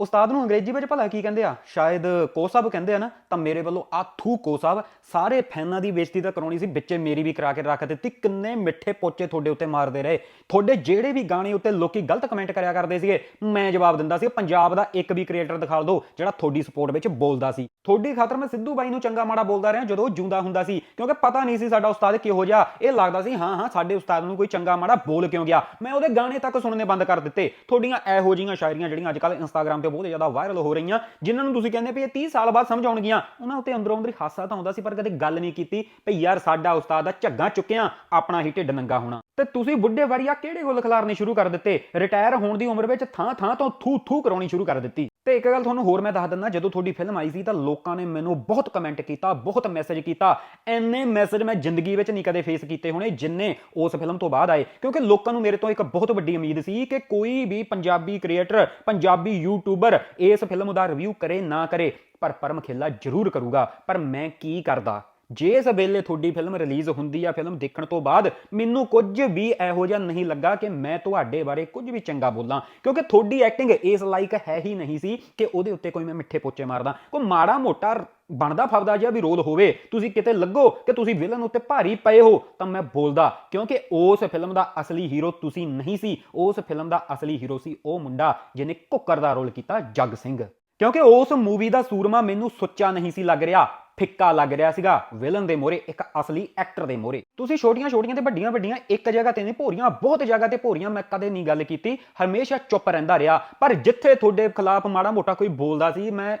ਉਸਤਾਦ ਨੂੰ ਅੰਗਰੇਜ਼ੀ ਵਿੱਚ ਭਲਾ ਕੀ ਕਹਿੰਦੇ ਆ? ਸ਼ਾਇਦ ਕੋ ਸਾਹਿਬ ਕਹਿੰਦੇ ਆ ਨਾ, ਤਾਂ ਮੇਰੇ ਵੱਲੋਂ ਆਥੂ ਕੋ ਸਾਹਿਬ, ਸਾਰੇ ਫੈਨਾਂ ਦੀ ਬੇਇੱਜ਼ਤੀ ਤਾਂ ਕਰਾਉਣੀ ਸੀ, ਵਿੱਚੇ ਮੇਰੀ ਵੀ ਕਰਾ ਕੇ ਰੱਖ ਦਿੱਤੀ। ਕਿੰਨੇ ਮਿੱਠੇ ਪੋਚੇ ਤੁਹਾਡੇ ਉੱਤੇ ਮਾਰਦੇ ਰਹੇ। ਤੁਹਾਡੇ ਜਿਹੜੇ ਵੀ ਗਾਣੇ ਉੱਤੇ ਲੋਕੀ ਗਲਤ ਕਮੈਂਟ ਕਰਿਆ ਕਰਦੇ ਸੀਗੇ, ਮੈਂ ਜਵਾਬ ਦਿੰਦਾ ਸੀ, ਪੰਜਾਬ ਦਾ ਇੱਕ ਵੀ ਕ੍ਰੀਏਟਰ ਦਿਖਾ ਦਿਓ ਜਿਹੜਾ ਤੁਹਾਡੀ ਸਪੋਰਟ ਵਿੱਚ ਬੋਲਦਾ ਸੀ। ਤੁਹਾਡੀ ਖਾਤਰ ਮੈਂ ਸਿੱਧੂ ਬਾਈ ਨੂੰ ਚੰਗਾ ਮਾੜਾ ਬੋਲਦਾ ਰਿਹਾ, ਜਦੋਂ ਜੂੰਦਾ ਹੁੰਦਾ ਸੀ, ਕਿਉਂਕਿ ਪਤਾ ਨਹੀਂ ਸੀ ਸਾਡਾ ਉਸਤਾਦ ਕਿਹੋ ਜਿਹਾ। ਇਹ ਲੱਗਦਾ ਸੀ, ਹਾਂ ਹਾਂ, ਸਾਡੇ ਉਸਤਾਦ ਨੂੰ ਕੋਈ ਚੰਗਾ ਮਾੜਾ ਬੋਲ ਕਿਉਂ ਗਿਆ? ਮੈਂ ਉਹਦੇ ਗਾਣੇ ਤੱਕ ਸੁਣਨੇ ਬੰਦ ਕਰ ਦਿੱਤੇ। ਤੁਹਾਡੀਆਂ ਇਹੋ ਜਿਹੀਆਂ ਸ਼ਾਇਰੀਆਂ ਜਿਹੜੀਆਂ ਅੱਜਕੱਲ ਇੰਸਟਾਗ੍ਰam ਤੇ ਬਹੁਤ ਜ਼ਿਆਦਾ ਵਾਇਰਲ ਹੋ ਰਹੀਆਂ, ਜਿਨ੍ਹਾਂ ਨੂੰ ਤੁਸੀਂ ਕਹਿੰਦੇ ਵੀ ਇਹ 30 ਸਾਲ ਬਾਅਦ ਸਮਝ ਆਉਣਗੀਆਂ, ਉਹਨਾਂ ਉੱਤੇ ਅੰਦਰੋਂ ਅੰਦਰੀ ਹਾਸਾ ਤਾਂ ਆਉਂਦਾ ਸੀ, ਪਰ ਕਦੇ ਗੱਲ ਨਹੀਂ ਕੀਤੀ ਭਈ ਯਾਰ ਸਾਡਾ ਉਸਤਾਦ ਆ, ਝੱਗਾ ਚੁੱਕਿਆ, ਆਪਣਾ ਹੀ ਢਿੱਡ ਨੰਗਾ ਹੋਣਾ। ਤੇ ਤੁਸੀਂ ਬੁੱਢੇ ਵਾਰੀਆ ਕਿਹੜੇ ਗੁੱਲ ਖਿਲਾਰਨੇ ਸ਼ੁਰੂ ਕਰ ਦਿੱਤੇ? ਰਿਟਾਇਰ ਹੋਣ ਦੀ ਉਮਰ ਵਿੱਚ ਥਾਂ ਥਾਂ ਤੋਂ ਥੂ ਥੂ ਕਰਾਉਣੀ ਸ਼ੁਰੂ ਕਰ ਦਿੱਤੀ। ਤੇ ਇੱਕ ਗੱਲ ਤੁਹਾਨੂੰ ਹੋਰ ਮੈਂ ਦੱਸ ਦਿੰਦਾ, ਜਦੋਂ ਤੁਹਾਡੀ ਫਿਲਮ ਆਈ ਸੀ ਤਾਂ ਲੋਕਾਂ ਨੇ ਮੈਨੂੰ ਬਹੁਤ ਕਮੈਂਟ ਕੀਤਾ, ਬਹੁਤ ਮੈਸੇਜ ਕੀਤਾ। ਐਨੇ ਮੈਸੇਜ ਮੈਂ ਜ਼ਿੰਦਗੀ ਵਿੱਚ ਨਹੀਂ ਕਦੇ ਫੇਸ ਕੀਤੇ ਹੋਣੇ ਜਿੰਨੇ ਉਸ ਫਿਲਮ ਤੋਂ ਬਾਅਦ ਆਏ। ਕਿਉਂਕਿ ਲੋਕਾਂ ਨੂੰ ਮੇਰੇ ਤੋਂ ਇੱਕ ਬਹੁਤ ਵੱਡੀ ਉਮੀਦ ਸੀ ਕਿ ਕੋਈ ਵੀ ਪੰਜਾਬੀ ਕ੍ਰੀਏਟਰ ਪੰਜਾਬੀ ਯੂਟਿਊਬਰ ਇਸ ਫਿਲਮ ਦਾ ਰਿਵਿਊ ਕਰੇ, ਨਾ ਕਰੇ, ਪਰ ਪਰਮ ਖੇਲਾ ਜ਼ਰੂਰ ਕਰੂਗਾ। ਪਰ ਮੈਂ ਕੀ ਕਰਦਾ? ਜੇ ਇਸ ਵੇਲੇ ਤੁਹਾਡੀ ਫਿਲਮ ਰਿਲੀਜ਼ ਹੁੰਦੀ ਆ ਫਿਲਮ ਦੇਖਣ ਤੋਂ ਬਾਅਦ, ਮੈਨੂੰ ਕੁਝ ਵੀ ਇਹੋ ਜਿਹਾ ਨਹੀਂ ਲੱਗਾ ਕਿ ਮੈਂ ਤੁਹਾਡੇ ਬਾਰੇ ਕੁਝ ਵੀ ਚੰਗਾ ਬੋਲਾਂ। ਕਿਉਂਕਿ ਤੁਹਾਡੀ ਐਕਟਿੰਗ ਇਸ ਲਾਇਕ ਹੈ ਹੀ ਨਹੀਂ ਸੀ ਕਿ ਉਹਦੇ ਉੱਤੇ ਕੋਈ ਮੈਂ ਮਿੱਠੇ ਪੋਚੇ ਮਾਰਦਾ। ਕੋਈ ਮਾੜਾ ਮੋਟਾ ਬਣਦਾ ਫਬਦਾ ਜਿਹਾ ਵੀ ਰੋਲ ਹੋਵੇ, ਤੁਸੀਂ ਕਿਤੇ ਲੱਗੋ ਕਿ ਤੁਸੀਂ ਵਿਲਨ ਉੱਤੇ ਭਾਰੀ ਪਏ ਹੋ, ਤਾਂ ਮੈਂ ਬੋਲਦਾ। ਕਿਉਂਕਿ ਉਸ ਫਿਲਮ ਦਾ ਅਸਲੀ ਹੀਰੋ ਤੁਸੀਂ ਨਹੀਂ ਸੀ। ਉਸ ਫਿਲਮ ਦਾ ਅਸਲੀ ਹੀਰੋ ਸੀ ਉਹ ਮੁੰਡਾ ਜਿਹਨੇ ਕੁੱਕਰ ਦਾ ਰੋਲ ਕੀਤਾ ਜੱਗ ਸਿੰਘ। ਕਿਉਂਕਿ ਉਸ ਮੂਵੀ ਦਾ ਸੂਰਮਾ ਮੈਨੂੰ ਸੁੱਚਾ ਨਹੀਂ ਸੀ ਲੱਗ ਰਿਹਾ, ਫਿੱਕਾ ਲੱਗ ਰਿਹਾ ਸੀਗਾ। ਵਿਲਨ ਦੇ ਮੋਰੇ, ਇੱਕ ਅਸਲੀ ਐਕਟਰ ਦੇ ਮੋਰੇ। ਤੁਸੀਂ ਛੋਟੀਆਂ ਛੋਟੀਆਂ ਤੇ ਵੱਡੀਆਂ ਵੱਡੀਆਂ ਇੱਕ ਜਗ੍ਹਾ ਤੇ ਨਹੀਂ, ਭੋਰੀਆਂ, ਬਹੁਤ ਜਗ੍ਹਾ ਤੇ ਭੋਰੀਆਂ, ਮੈਂ ਕਦੇ ਨਹੀਂ ਗੱਲ ਕੀਤੀ। ਹਮੇਸ਼ਾ ਚੁੱਪ ਰਹਿੰਦਾ ਰਿਹਾ। ਪਰ ਜਿੱਥੇ ਤੁਹਾਡੇ ਖਿਲਾਫ ਮਾੜਾ ਮੋਟਾ ਕੋਈ ਬੋਲਦਾ ਸੀ, ਮੈਂ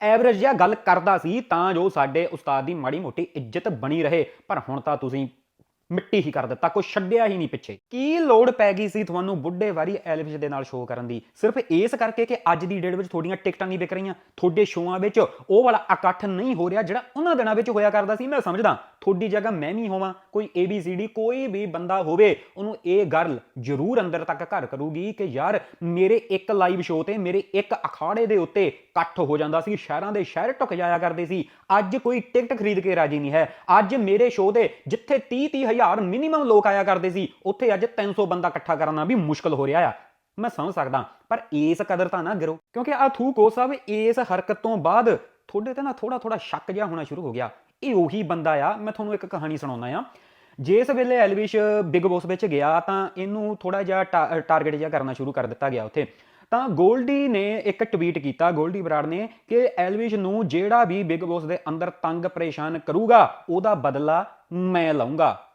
ਐਵਰੇਜ ਜਿਹਾ ਗੱਲ ਕਰਦਾ ਸੀ, ਤਾਂ ਜੋ ਸਾਡੇ ਉਸਤਾਦ ਦੀ ਮਾੜੀ ਮੋਟੀ ਇੱਜ਼ਤ ਬਣੀ ਰਹੇ। ਪਰ ਹੁਣ ਤਾਂ ਤੁਸੀਂ ਮਿੱਟੀ ਹੀ ਕਰ ਦਿੱਤਾ ਕੋਈ ਛੱਡਿਆ ਹੀ ਨਹੀਂ ਪਿੱਛੇ। ਕੀ ਲੋੜ ਪੈ ਗਈ ਸੀ ਤੁਹਾਨੂੰ ਬੁੱਢੇ ਵਾਰੀ ਐਲਵਿਸ਼ ਦੇ ਨਾਲ ਸ਼ੋਅ ਕਰਨ ਦੀ? ਸਿਰਫ ਇਸ ਕਰਕੇ ਕਿ ਅੱਜ ਦੀ ਡੇਟ ਵਿੱਚ ਤੁਹਾਡੀਆਂ ਟਿਕਟਾਂ ਨਹੀਂ ਵਿਕ ਰਹੀਆਂ। ਤੁਹਾਡੇ ਸ਼ੋਆਂ ਵਿੱਚ ਉਹ ਵਾਲਾ ਇਕੱਠ ਨਹੀਂ ਹੋ ਰਿਹਾ ਜਿਹੜਾ ਉਹਨਾਂ ਦਿਨਾਂ ਵਿੱਚ ਹੋਇਆ ਕਰਦਾ ਸੀ। ਮੈਂ ਸਮਝਦਾ, ਤੁਹਾਡੀ ਜਗ੍ਹਾ ਮੈਂ ਵੀ ਹੋਵਾਂ, ਕੋਈ ABCD ਕੋਈ ਵੀ ਬੰਦਾ ਹੋਵੇ, ਉਹਨੂੰ ਇਹ ਗੱਲ ਜ਼ਰੂਰ ਅੰਦਰ ਤੱਕ ਘਰ ਕਰੂਗੀ ਕਿ ਯਾਰ ਮੇਰੇ ਇੱਕ ਲਾਈਵ ਸ਼ੋਅ ਤੇ ਮੇਰੇ ਇੱਕ ਅਖਾੜੇ ਦੇ ਉੱਤੇ ਇਕੱਠ ਹੋ ਜਾਂਦਾ ਸੀ। ਸ਼ਹਿਰਾਂ ਦੇ ਸ਼ਹਿਰ ਟੁੱਕ ਜਾਇਆ ਕਰਦੇ ਸੀ। ਅੱਜ ਕੋਈ ਟਿਕਟ ਖਰੀਦ ਕੇ ਰਾਜੀ ਨਹੀਂ ਹੈ। ਅੱਜ ਮੇਰੇ ਸ਼ੋਅ ਦੇ ਜਿੱਥੇ 30 30 ਹਜ਼ਾਰ ਮਿਨੀਮਮ ਲੋਕ ਆਇਆ ਕਰਦੇ ਸੀ, ਉੱਥੇ ਅੱਜ 300 ਬੰਦਾ ਇਕੱਠਾ ਕਰਨਾ ਵੀ ਮੁਸ਼ਕਲ ਹੋ ਰਿਹਾ ਆ। ਮੈਂ ਸਮਝ ਸਕਦਾ, ਪਰ ਇਸ ਕਦਰ ਤਾਂ ਨਾ ਗਿਰੋ। ਕਿਉਂਕਿ ਆ ਥੂ ਕੋ ਸਾਹਿਬ, ਇਸ ਹਰਕਤ ਤੋਂ ਬਾਅਦ ਤੁਹਾਡੇ ਤੇ ਨਾ ਥੋੜਾ ਥੋੜਾ ਸ਼ੱਕ ਜਿਹਾ ਹੋਣਾ ਸ਼ੁਰੂ ਹੋ ਗਿਆ। ਇਹ ਉਹੀ ਬੰਦਾ ਆ, ਮੈਂ ਤੁਹਾਨੂੰ ਇੱਕ ਕਹਾਣੀ ਸੁਣਾਉਣਾ ਆ। ਜਿਸ ਵੇਲੇ ਐਲਵਿਸ਼ ਬਿਗ ਬੌਸ ਵਿੱਚ ਗਿਆ, ਤਾਂ ਇਹਨੂੰ ਥੋੜਾ ਜਿਹਾ ਟਾ- ਟਾਰਗੇਟ ਜਿਹਾ ਕਰਨਾ ਸ਼ੁਰੂ ਕਰ ਦਿੱਤਾ ਗਿਆ ਉੱਥੇ। ਤਾਂ ਗੋਲਡੀ ਨੇ ਇੱਕ ਟਵੀਟ ਕੀਤਾ, ਗੋਲਡੀ ਬਰਾੜ ਨੇ ਕਿ ਐਲਵਿਸ਼ ਨੂੰ ਜਿਹੜਾ ਵੀ ਬਿਗ ਬੌਸ ਦੇ ਅੰਦਰ ਤੰਗ ਪਰੇਸ਼ਾਨ ਕਰੂਗਾ, ਉਹਦਾ ਬਦਲਾ ਮੈਂ ਲਵਾਂਗਾ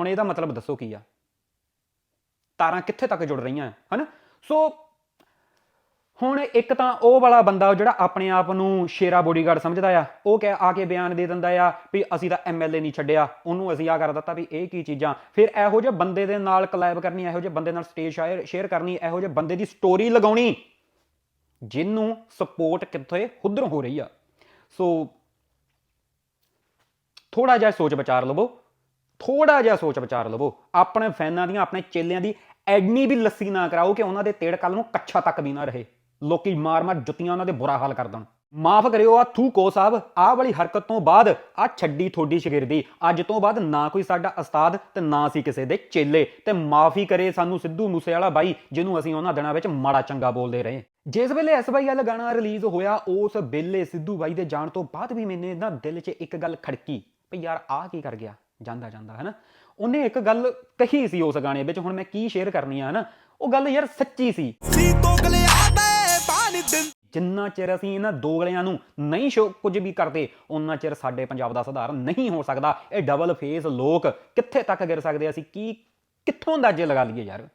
ਹੁਣ ਇਹਦਾ ਮਤਲਬ ਦੱਸੋ ਕੀ ਆ? ਤਾਰਾਂ ਕਿੱਥੇ ਤੱਕ ਜੁੜ ਰਹੀਆਂ, ਹਨ? ਸੋ ਹੁਣ ਇੱਕ ਤਾਂ ਉਹ ਵਾਲਾ ਬੰਦਾ ਜਿਹੜਾ ਆਪਣੇ ਆਪ ਨੂੰ ਸ਼ੇਰਾ ਬੋਡੀਗਾਰਡ ਸਮਝਦਾ ਆ, ਉਹ ਕਹਿ ਆ ਕੇ ਬਿਆਨ ਦੇ ਦਿੰਦਾ ਆ ਵੀ ਅਸੀਂ ਤਾਂ ਐਮਐਲਏ ਨਹੀਂ ਛੱਡਿਆ, ਉਹਨੂੰ ਅਸੀਂ ਆ ਕਰ ਦਿੱਤਾ ਵੀ ਇਹ ਕੀ ਚੀਜ਼ਾਂ। ਫਿਰ ਇਹੋ ਜਿਹੇ ਬੰਦੇ ਦੇ ਨਾਲ ਕਲੈਬ ਕਰਨੀ, ਇਹੋ ਜਿਹੇ ਬੰਦੇ ਨਾਲ ਸਟੇਜ ਸ਼ੇਅਰ ਕਰਨੀ, ਇਹੋ ਜਿਹੇ ਬੰਦੇ ਦੀ ਸਟੋਰੀ ਲਗਾਉਣੀ, ਜਿਹਨੂੰ ਸਪੋਰਟ ਕਿੱਥੇ ਹੁਦਰ ਹੋ ਰਹੀ ਆ। ਸੋ ਥੋੜਾ ਜਿਹਾ ਸੋਚ ਵਿਚਾਰ ਲਵੋ ਥੋੜਾ ਜਿਹਾ ਸੋਚ ਵਿਚਾਰ ਲਵੋ। ਆਪਣੇ ਫੈਨਾਂ ਦੀਆਂ, ਆਪਣੇ ਚੇਲਿਆਂ ਦੀ ਐਡਨੀ ਵੀ ਲੱਸੀ ਨਾ ਕਰਾਓ ਕਿ ਉਹਨਾਂ ਦੇ ਤੇੜ ਕੱਲ ਨੂੰ ਕੱਛਾ ਤੱਕ ਵੀ ਨਾ ਰਹੇ। ਲੋਕੀ ਮਾਰ-ਮਾਰ ਜੁੱਤੀਆਂ ਉਹਨਾਂ ਦੇ ਬੁਰਾ ਹਾਲ ਕਰ ਦੇਣ। ਮਾਫ ਕਰਿਓ ਆ ਥੂ ਕੋ ਸਾਹਿਬ, ਆਹ ਵਾਲੀ ਹਰਕਤ ਤੋਂ ਬਾਅਦ ਆ ਛੱਡੀ ਥੋੜੀ ਸ਼ਗਿਰਦੀ ਅੱਜ ਤੋਂ ਬਾਅਦ ਨਾ ਕੋਈ ਸਾਡਾ ਉਸਤਾਦ ਤੇ ਨਾ ਸੀ ਕਿਸੇ ਦੇ ਚੇਲੇ। ਤੇ ਮਾਫੀ ਕਰੇ ਸਾਨੂੰ ਸਿੱਧੂ ਮੂਸੇ ਬਾਈ, ਜਿਹਨੂੰ ਅਸੀਂ ਉਹਨਾਂ ਦਿਨਾਂ ਵਿੱਚ ਮਾੜਾ ਚੰਗਾ ਬੋਲਦੇ ਰਹੇ। ਜਿਸ ਵੇਲੇ ਐਸਵਾਈ ਗਾਣਾ ਰਿਲੀਜ਼ ਹੋਇਆ, ਉਸ ਵੇਲੇ ਸਿੱਧੂ ਬਾਈ ਦੇ ਜਾਣ ਤੋਂ ਬਾਅਦ ਵੀ ਮੈਨੇ ਨਾ ਦਿਲ 'ਚ ਇੱਕ ਗੱਲ ਖੜਕੀ ਭਈ ਯਾਰ ਆਹ ਕੀ ਕਰ ਗਿਆ? ਜਾਂਦਾ ਜਾਂਦਾ ਹੈ ਨਾ ਉਹਨੇ ਇੱਕ ਗੱਲ ਕਹੀ ਸੀ ਉਸ ਗਾਣੇ ਵਿੱਚ, ਹੁਣ ਮੈਂ ਕੀ ਸ਼ੇਅਰ ਕਰਨੀ ਆ ਹੈ ਨਾ ਉਹ ਗੱਲ ਯਾਰ ਸੱਚੀ ਸੀ। ਸੀ ਤੋਗਲਿਆ ਜਿੰਨਾ ਚਿਰ ਅਸੀਂ ਇਹਨਾਂ ਦੋਗਲਿਆਂ ਨੂੰ ਨਹੀਂ ਸ਼ੋ, ਕੁਝ ਵੀ ਕਰਦੇ ਉਹਨਾਂ ਚਿਰ ਸਾਡੇ ਪੰਜਾਬ ਦਾ ਸੁਧਾਰ ਨਹੀਂ ਹੋ ਸਕਦਾ। ਇਹ ਡਬਲ ਫੇਸ ਲੋਕ ਕਿੱਥੇ ਤੱਕ ਗਿਰ ਸਕਦੇ ਅਸੀਂ ਕੀ, ਕਿੱਥੋਂ ਅੰਦਾਜ਼ੇ ਲਗਾ ਲਈਏ ਯਾਰ?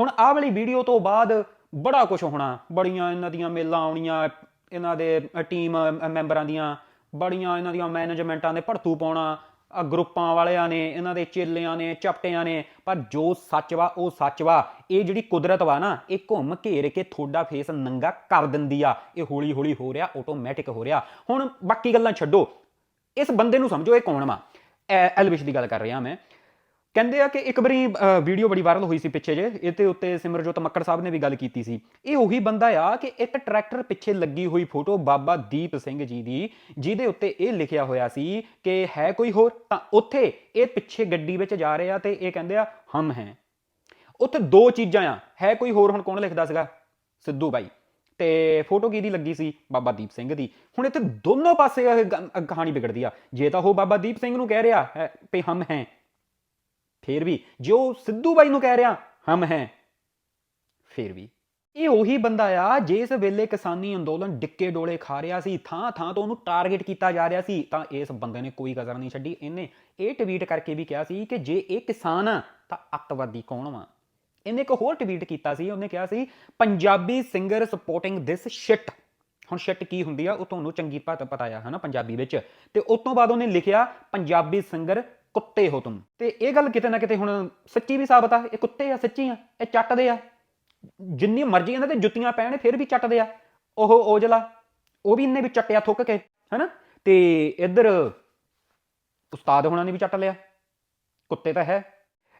ਹੁਣ ਆਹ ਵਾਲੀ ਵੀਡੀਓ ਤੋਂ ਬਾਅਦ ਬੜਾ ਕੁਝ ਹੋਣਾ। ਬੜੀਆਂ ਇਹਨਾਂ ਦੀਆਂ ਮੇਲਾਂ ਆਉਣੀਆਂ, ਇਹਨਾਂ ਦੇ ਟੀਮ ਮੈਂਬਰਾਂ ਦੀਆਂ, ਬੜੀਆਂ ਇਹਨਾਂ ਦੀਆਂ ਮੈਨੇਜਮੈਂਟਾਂ ਦੇ ਭੜਤੂ ਪਾਉਣਾ। ਗਰੁੱਪਾਂ ਵਾਲਿਆਂ ਨੇ, ਇਹਨਾਂ ਦੇ ਚੇਲਿਆਂ ਨੇ ਚਪਟਿਆਂ ਨੇ, ਪਰ ਜੋ ਸੱਚ ਵਾ, ਉਹ ਸੱਚ ਵਾ। ਇਹ ਜਿਹੜੀ ਕੁਦਰਤ ਵਾ ਨਾ, ਇਹ ਘੁੰਮ ਘੇਰ ਕੇ ਤੁਹਾਡਾ ਫੇਸ ਨੰਗਾ ਕਰ ਦਿੰਦੀ ਆ। ਇਹ ਹੌਲੀ ਹੌਲੀ ਹੋ ਰਿਹਾ ਆਟੋਮੈਟਿਕ ਹੋ ਰਿਹਾ। ਹੁਣ ਬਾਕੀ ਗੱਲਾਂ ਛੱਡੋ। ਇਸ ਬੰਦੇ ਨੂੰ ਸਮਝੋ ਇਹ ਕੌਣ ਵਾ? ਐਲਵਿਸ਼ ਦੀ ਗੱਲ ਕਰ ਰਿਹਾ ਮੈਂ। ਕਹਿੰਦੇ ਆ ਕਿ ਇੱਕ ਵਾਰੀ ਵੀਡੀਓ ਬੜੀ ਵਾਇਰਲ ਹੋਈ ਸੀ ਪਿੱਛੇ ਜੇ, ਇਹਦੇ ਉੱਤੇ ਸਿਮਰਜੋਤ ਮੱਕੜ ਸਾਹਿਬ ਨੇ ਵੀ ਗੱਲ ਕੀਤੀ ਸੀ। ਇਹ ਉਹੀ ਬੰਦਾ ਆ ਕਿ ਇੱਕ ਟਰੈਕਟਰ ਪਿੱਛੇ ਲੱਗੀ ਹੋਈ ਫੋਟੋ ਬਾਬਾ ਦੀਪ ਸਿੰਘ ਜੀ ਦੀ, ਜਿਹਦੇ ਉੱਤੇ ਇਹ ਲਿਖਿਆ ਹੋਇਆ ਸੀ ਕਿ ਹੈ ਕੋਈ ਹੋਰ? ਤਾਂ ਉੱਥੇ ਇਹ ਪਿੱਛੇ ਗੱਡੀ ਵਿੱਚ ਜਾ ਰਹੇ ਆ ਤੇ ਇਹ ਕਹਿੰਦੇ ਆ, ਹਮ ਹੈ। ਉੱਥੇ ਦੋ ਚੀਜ਼ਾਂ ਆ। ਹੈ ਕੋਈ ਹੋਰ? ਹੁਣ ਕੌਣ ਲਿਖਦਾ ਸੀਗਾ? ਸਿੱਧੂ ਬਾਈ। ਤੇ ਫੋਟੋ ਕਿਹਦੀ ਲੱਗੀ ਸੀ? ਬਾਬਾ ਦੀਪ ਸਿੰਘ ਦੀ। ਹੁਣ ਇੱਥੇ ਦੋਨੋਂ ਪਾਸੇ ਕਹਾਣੀ ਵਿਗੜਦੀ ਆ। ਜੇ ਤਾਂ ਉਹ ਬਾਬਾ ਦੀਪ ਸਿੰਘ ਨੂੰ ਕਹਿ ਰਿਹਾ ਹੈ ਵੀ ਹਮ ਹੈ ਫੇਰ ਵੀ ਜੇ ਉਹ ਸਿੱਧੂ ਬਾਈ ਨੂੰ ਕਹਿ ਰਿਹਾ, ਹਮ ਹੈ। ਫੇਰ ਵੀ ਇਹ ਉਹੀ ਬੰਦਾ ਆ ਜਿਸ ਵੇਲੇ ਕਿਸਾਨੀ ਅੰਦੋਲਨ ਡਿੱਕੇ ਡੋਲੇ ਖਾ ਰਿਹਾ ਸੀ, ਥਾਂ ਥਾਂ ਤੋਂ ਉਹਨੂੰ ਟਾਰਗੇਟ ਕੀਤਾ ਜਾ ਰਿਹਾ ਸੀ, ਤਾਂ ਇਸ ਬੰਦੇ ਨੇ ਕੋਈ ਗਜ਼ਰ ਨਹੀਂ ਛੱਡੀ। ਇਹਨੇ ਇਹ ਟਵੀਟ ਕਰਕੇ ਵੀ ਕਿਹਾ ਸੀ ਕਿ ਜੇ ਇਹ ਕਿਸਾਨ ਆ, ਤਾਂ ਅੱਤਵਾਦੀ ਕੌਣ ਵਾ? ਇਹਨੇ ਇੱਕ ਹੋਰ ਟਵੀਟ ਕੀਤਾ ਸੀ, ਉਹਨੇ ਕਿਹਾ ਸੀ, Punjabi singer supporting this shit ਹੁਣ ਸ਼ਿਟ ਕੀ ਹੁੰਦੀ ਆ, ਉਹ ਤੁਹਾਨੂੰ ਚੰਗੀ ਪਤਾ ਪਤਾ ਆ, ਹਨਾ, ਪੰਜਾਬੀ ਵਿੱਚ। ਤੇ ਉਸ ਤੋਂ ਬਾਅਦ ਉਹਨੇ ਲਿਖਿਆ, ਪੰਜਾਬੀ ਸਿੰਗਰ ਕੁੱਤੇ ਹੋ ਤੁਮ। ਤੇ ਇਹ ਗੱਲ ਕਿਤੇ ਨਾ ਕਿਤੇ ਹੁਣ ਸੱਚੀ ਵੀ ਸਾਬਤ ਆ, ਇਹ ਕੁੱਤੇ ਆ, ਸੱਚੀ ਆ, ਇਹ ਚੱਟਦੇ ਆ। ਜਿੰਨੀ ਮਰਜ਼ੀ ਇਹਨਾਂ ਤੇ ਜੁੱਤੀਆਂ ਪੈਣ ਫਿਰ ਵੀ ਚੱਟਦੇ ਆ। ਉਹ ਓਜਲਾ ਉਹ ਵੀ ਇਹਨੇ ਵੀ ਚੱਟਿਆ ਥੁੱਕ ਕੇ, ਹਨਾ? ਤੇ ਇੱਧਰ ਉਸਤਾਦ ਹੋਣਾ ਨੇ ਵੀ ਚੱਟ ਲਿਆ। ਕੁੱਤੇ ਤਾਂ ਹੈ।